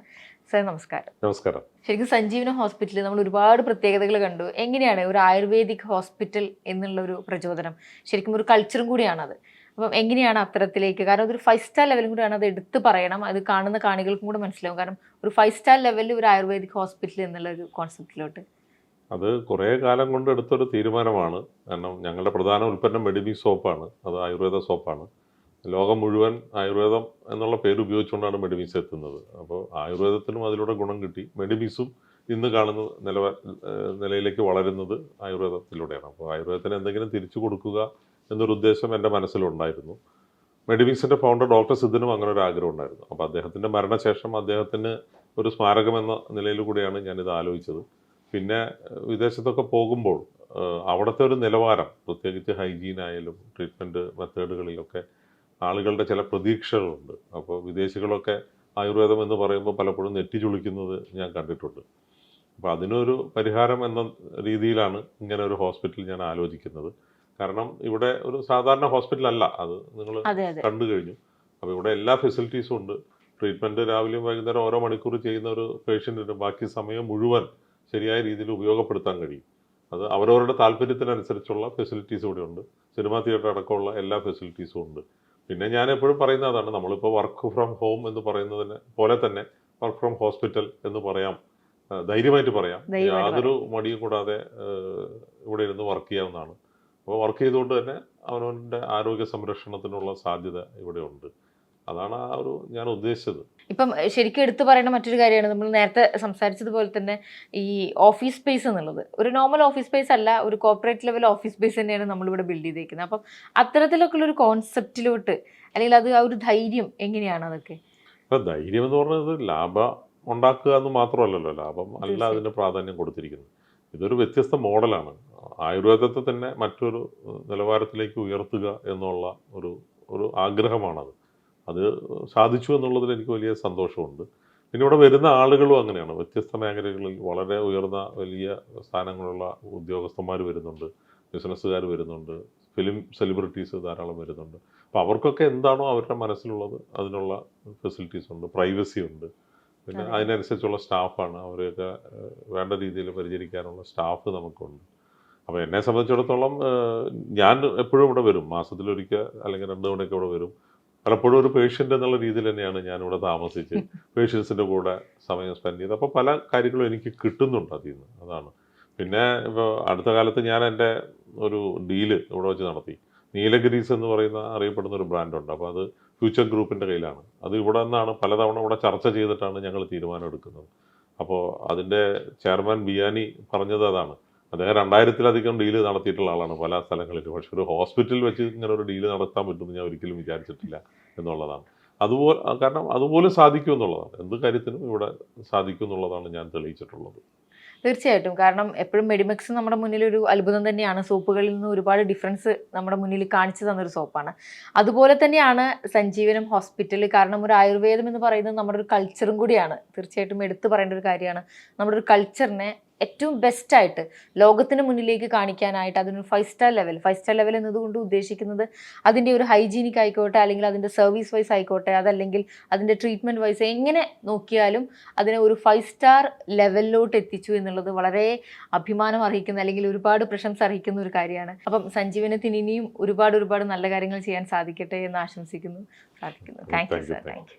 സാർ നമസ്കാരം. നമസ്കാരം. ശരിക്കും സഞ്ജീവനം ഹോസ്പിറ്റലിൽ നമ്മൾ ഒരുപാട് പ്രത്യേകതകൾ കണ്ടു. എങ്ങനെയാണ് ഒരു ആയുർവേദിക് ഹോസ്പിറ്റൽ എന്നുള്ള ഒരു പ്രചോദനം? ശരിക്കും ഒരു കൾച്ചറും കൂടിയാണ് അത് അപ്പം എങ്ങനെയാണ് അത്തരത്തിലേക്ക്? കാരണം അതൊരു ഫൈവ് സ്റ്റാർ ലെവലും കൂടിയാണ് അത് എടുത്ത് പറയണം. അത് കാണുന്ന കാണികൾക്കും കൂടെ മനസ്സിലാവും. കാരണം ഒരു ഫൈവ് സ്റ്റാർ ലെവലിൽ ഒരു ആയുർവേദിക് ഹോസ്പിറ്റൽ എന്നുള്ള ഒരു കോൺസെപ്റ്റിലോട്ട്. അത് കുറേ കാലം കൊണ്ട് എടുത്തൊരു തീരുമാനമാണ്. കാരണം ഞങ്ങളുടെ പ്രധാന ഉൽപ്പന്നം മെഡിമി സോപ്പാണ് അത് ആയുർവേദ സോപ്പാണ് ലോകം മുഴുവൻ ആയുർവേദം എന്നുള്ള പേര് ഉപയോഗിച്ചുകൊണ്ടാണ് മെഡിമിസ് എത്തുന്നത്. അപ്പോൾ ആയുർവേദത്തിനും അതിലൂടെ ഗുണം കിട്ടി. മെഡിമിസും ഇന്ന് കാണുന്ന നിലവ നിലയിലേക്ക് വളരുന്നത് ആയുർവേദത്തിലൂടെയാണ്. അപ്പോൾ ആയുർവേദത്തിന് എന്തെങ്കിലും തിരിച്ചു കൊടുക്കുക എന്നൊരു ഉദ്ദേശം എന്റെ മനസ്സിലുണ്ടായിരുന്നു. മെഡിമിക്സിന്റെ ഫൗണ്ടർ ഡോക്ടർ സിദ്ധനും അങ്ങനെ ഒരു ആഗ്രഹം ഉണ്ടായിരുന്നു. അപ്പോൾ അദ്ദേഹത്തിന്റെ മരണശേഷം അദ്ദേഹത്തിന് ഒരു സ്മാരകം എന്ന നിലയിൽ കൂടിയാണ് ഞാനിത് ആലോചിച്ചത്. പിന്നെ വിദേശത്തൊക്കെ പോകുമ്പോൾ അവിടുത്തെ ഒരു നിലവാരം പ്രത്യേകിച്ച് ഹൈജീൻ ആയാലും ട്രീറ്റ്മെന്റ് മെത്തേഡുകളിലൊക്കെ ആളുകളുടെ ചില പ്രതീക്ഷകളുണ്ട്. അപ്പോൾ വിദേശികളൊക്കെ ആയുർവേദം എന്ന് പറയുമ്പോൾ പലപ്പോഴും നെറ്റിച്ചുളിക്കുന്നത് ഞാൻ കണ്ടിട്ടുണ്ട്. അപ്പോൾ അതിനൊരു പരിഹാരം എന്ന രീതിയിലാണ് ഇങ്ങനെ ഒരു ഹോസ്പിറ്റൽ ഞാൻ ആലോചിക്കുന്നത്. കാരണം ഇവിടെ ഒരു സാധാരണ ഹോസ്പിറ്റൽ അല്ല അത് നിങ്ങൾ കണ്ടു കഴിഞ്ഞു. അപ്പോൾ ഇവിടെ എല്ലാ ഫെസിലിറ്റീസും ഉണ്ട്. ട്രീറ്റ്മെന്റ് രാവിലെയും വൈകുന്നേരം ഓരോ മണിക്കൂർ ചെയ്യുന്ന ഒരു പേഷ്യന്റിന് ബാക്കി സമയം മുഴുവൻ ശരിയായ രീതിയിൽ ഉപയോഗപ്പെടുത്താൻ കഴിയും. അത് അവരവരുടെ താല്പര്യത്തിനനുസരിച്ചുള്ള ഫെസിലിറ്റീസ് ഇവിടെ ഉണ്ട് സിനിമാ തിയേറ്റർ അടക്കമുള്ള എല്ലാ ഫെസിലിറ്റീസും ഉണ്ട്. പിന്നെ ഞാൻ എപ്പോഴും പറയുന്ന അതാണ് നമ്മളിപ്പോൾ വർക്ക് ഫ്രം ഹോം എന്ന് പറയുന്നതിന് പോലെ തന്നെ വർക്ക് ഫ്രം ഹോസ്പിറ്റൽ എന്ന് പറയാം. ധൈര്യമായിട്ട് പറയാം. യാതൊരു മടിയും കൂടാതെ ഇവിടെ ഇരുന്ന് വർക്ക് ചെയ്യാവുന്നതാണ്. അപ്പോൾ വർക്ക് ചെയ്തുകൊണ്ട് തന്നെ അവനവന്റെ ആരോഗ്യ സംരക്ഷണത്തിനുള്ള സാധ്യത ഇവിടെ ഉണ്ട്. അതാണ് ആ ഒരു ഞാൻ ഉദ്ദേശിച്ചത്. ഇപ്പം ശരിക്കും എടുത്തു പറയേണ്ട മറ്റൊരു കാര്യമാണ് നമ്മൾ നേരത്തെ സംസാരിച്ചതുപോലെ തന്നെ ഈ ഓഫീസ് സ്പേസ് എന്നുള്ളത്. ഒരു നോർമൽ ഓഫീസ് സ്പേസ് അല്ല ഒരു കോർപ്പറേറ്റ് ലെവൽ ഓഫീസ് സ്പേസ് തന്നെയാണ് നമ്മളിവിടെ ബിൽഡ് ചെയ്തേക്കുന്നത്. അപ്പം അത്തരത്തിലൊക്കെ ഉള്ള ഒരു കോൺസെപ്റ്റിലോട്ട് അല്ലെങ്കിൽ അത് ആ ഒരു ധൈര്യം എങ്ങനെയാണ് അതൊക്കെ? ഇപ്പം ധൈര്യം എന്ന് പറയുന്നത് ലാഭം ഉണ്ടാക്കുക എന്ന് മാത്രമല്ലല്ലോ. ലാഭം അല്ല. അതിന് പ്രാധാന്യം കൊടുത്തിരിക്കുന്നത്. ഇതൊരു വ്യത്യസ്ത മോഡലാണ്. ആയുർവേദത്തെ തന്നെ മറ്റൊരു നിലവാരത്തിലേക്ക് ഉയർത്തുക എന്നുള്ള ഒരു ഒരു ആഗ്രഹമാണത്. അത് സാധിച്ചു എന്നുള്ളതിൽ എനിക്ക് വലിയ സന്തോഷമുണ്ട്. പിന്നെ ഇവിടെ വരുന്ന ആളുകളും അങ്ങനെയാണ്. വ്യത്യസ്ത മേഖലകളിൽ വളരെ ഉയർന്ന വലിയ സ്ഥാനങ്ങളുള്ള ഉദ്യോഗസ്ഥന്മാർ വരുന്നുണ്ട്. ബിസിനസ്സുകാർ വരുന്നുണ്ട്. ഫിലിം സെലിബ്രിറ്റീസ് ധാരാളം വരുന്നുണ്ട്. അപ്പോൾ അവർക്കൊക്കെ എന്താണോ അവരുടെ മനസ്സിലുള്ളത് അതിനുള്ള ഫെസിലിറ്റീസ് ഉണ്ട് പ്രൈവസി ഉണ്ട്. പിന്നെ അതിനനുസരിച്ചുള്ള സ്റ്റാഫാണ്. അവരെയൊക്കെ വേണ്ട രീതിയിൽ പരിചരിക്കാനുള്ള സ്റ്റാഫ് നമുക്കുണ്ട്. അപ്പോൾ എന്നെ സംബന്ധിച്ചിടത്തോളം ഞാൻ എപ്പോഴും ഇവിടെ വരും. മാസത്തിലൊരിക്കൽ അല്ലെങ്കിൽ രണ്ട് തവണയൊക്കെ ഇവിടെ വരും. പലപ്പോഴും ഒരു പേഷ്യന്റ് എന്നുള്ള രീതിയിൽ തന്നെയാണ് ഞാനിവിടെ താമസിച്ച് പേഷ്യൻസിന്റെ കൂടെ സമയം സ്പെൻഡ് ചെയ്ത് അപ്പോൾ പല കാര്യങ്ങളും എനിക്ക് കിട്ടുന്നുണ്ട് അതിൽ നിന്ന്. അതാണ്. പിന്നെ ഇപ്പോൾ അടുത്ത കാലത്ത് ഞാൻ എന്റെ ഒരു ഡീൽ ഇവിടെ വെച്ച് നടത്തി. നീലഗിരീസ് എന്ന് പറയുന്ന അറിയപ്പെടുന്ന ഒരു ബ്രാൻഡുണ്ട് അപ്പോൾ അത് ഫ്യൂച്ചർ ഗ്രൂപ്പിന്റെ കയ്യിലാണ്. അത് ഇവിടെ നിന്നാണ് പലതവണ ഇവിടെ ചർച്ച ചെയ്തിട്ടാണ് ഞങ്ങൾ തീരുമാനം എടുക്കുന്നത്. അപ്പോൾ അതിന്റെ ചെയർമാൻ ബിയാനി പറഞ്ഞത് അതാണ്. അദ്ദേഹം രണ്ടായിരത്തിലധികം ഡീൽ നടത്തിയിട്ടുള്ള ആളാണ് പല സ്ഥലങ്ങളിലും. പക്ഷെ ഒരു ഹോസ്പിറ്റലിൽ വെച്ച് ഇങ്ങനെ ഒരു ഡീൽ നടത്താൻ പറ്റുമെന്ന് ഞാൻ ഒരിക്കലും വിചാരിച്ചിട്ടില്ല എന്നുള്ളതാണ്. അതുപോലെ കാരണം അതുപോലെ സാധിക്കും എന്നുള്ളതാണ്. എന്ത് കാര്യത്തിനും ഇവിടെ സാധിക്കും എന്നുള്ളതാണ് ഞാൻ തെളിയിച്ചിട്ടുള്ളത്. തീർച്ചയായിട്ടും. കാരണം എപ്പോഴും മെഡിമിക്സ് നമ്മുടെ മുന്നിൽ ഒരു അത്ഭുതം തന്നെയാണ്. സോപ്പുകളിൽ നിന്ന് ഒരുപാട് ഡിഫറൻസ് നമ്മുടെ മുന്നിൽ കാണിച്ചു തന്നൊരു സോപ്പാണ്. അതുപോലെ തന്നെയാണ് സഞ്ജീവനം ഹോസ്പിറ്റൽ കാരണം ഒരു ആയുർവേദം എന്ന് പറയുന്നത് നമ്മുടെ ഒരു കൾച്ചറും കൂടിയാണ്. തീർച്ചയായിട്ടും എടുത്തു പറയേണ്ട ഒരു കാര്യമാണ്. നമ്മുടെ ഒരു കൾച്ചറിനെ ഏറ്റവും ബെസ്റ്റായിട്ട് ലോകത്തിന് മുന്നിലേക്ക് കാണിക്കാനായിട്ട് അതിനൊരു five star level five star level എന്നതുകൊണ്ട് ഉദ്ദേശിക്കുന്നത് അതിന്റെ ഒരു ഹൈജീനിക് ആയിക്കോട്ടെ അല്ലെങ്കിൽ അതിന്റെ സർവീസ് വൈസ് ആയിക്കോട്ടെ അതല്ലെങ്കിൽ അതിന്റെ ട്രീറ്റ്മെന്റ് വൈസ് എങ്ങനെ നോക്കിയാലും അതിനെ ഒരു ഫൈവ് സ്റ്റാർ ലെവലിലോട്ട് എത്തിച്ചു എന്നുള്ളത് വളരെ അഭിമാനം അർഹിക്കുന്ന അല്ലെങ്കിൽ ഒരുപാട് പ്രശംസ അർഹിക്കുന്ന ഒരു കാര്യമാണ്. അപ്പം സഞ്ജീവനത്തിന് ഇനിയും ഒരുപാട് ഒരുപാട് നല്ല കാര്യങ്ങൾ ചെയ്യാൻ സാധിക്കട്ടെ എന്ന് ആശംസിക്കുന്നു. പ്രാർത്ഥിക്കുന്നു. Thank you sir sir thank you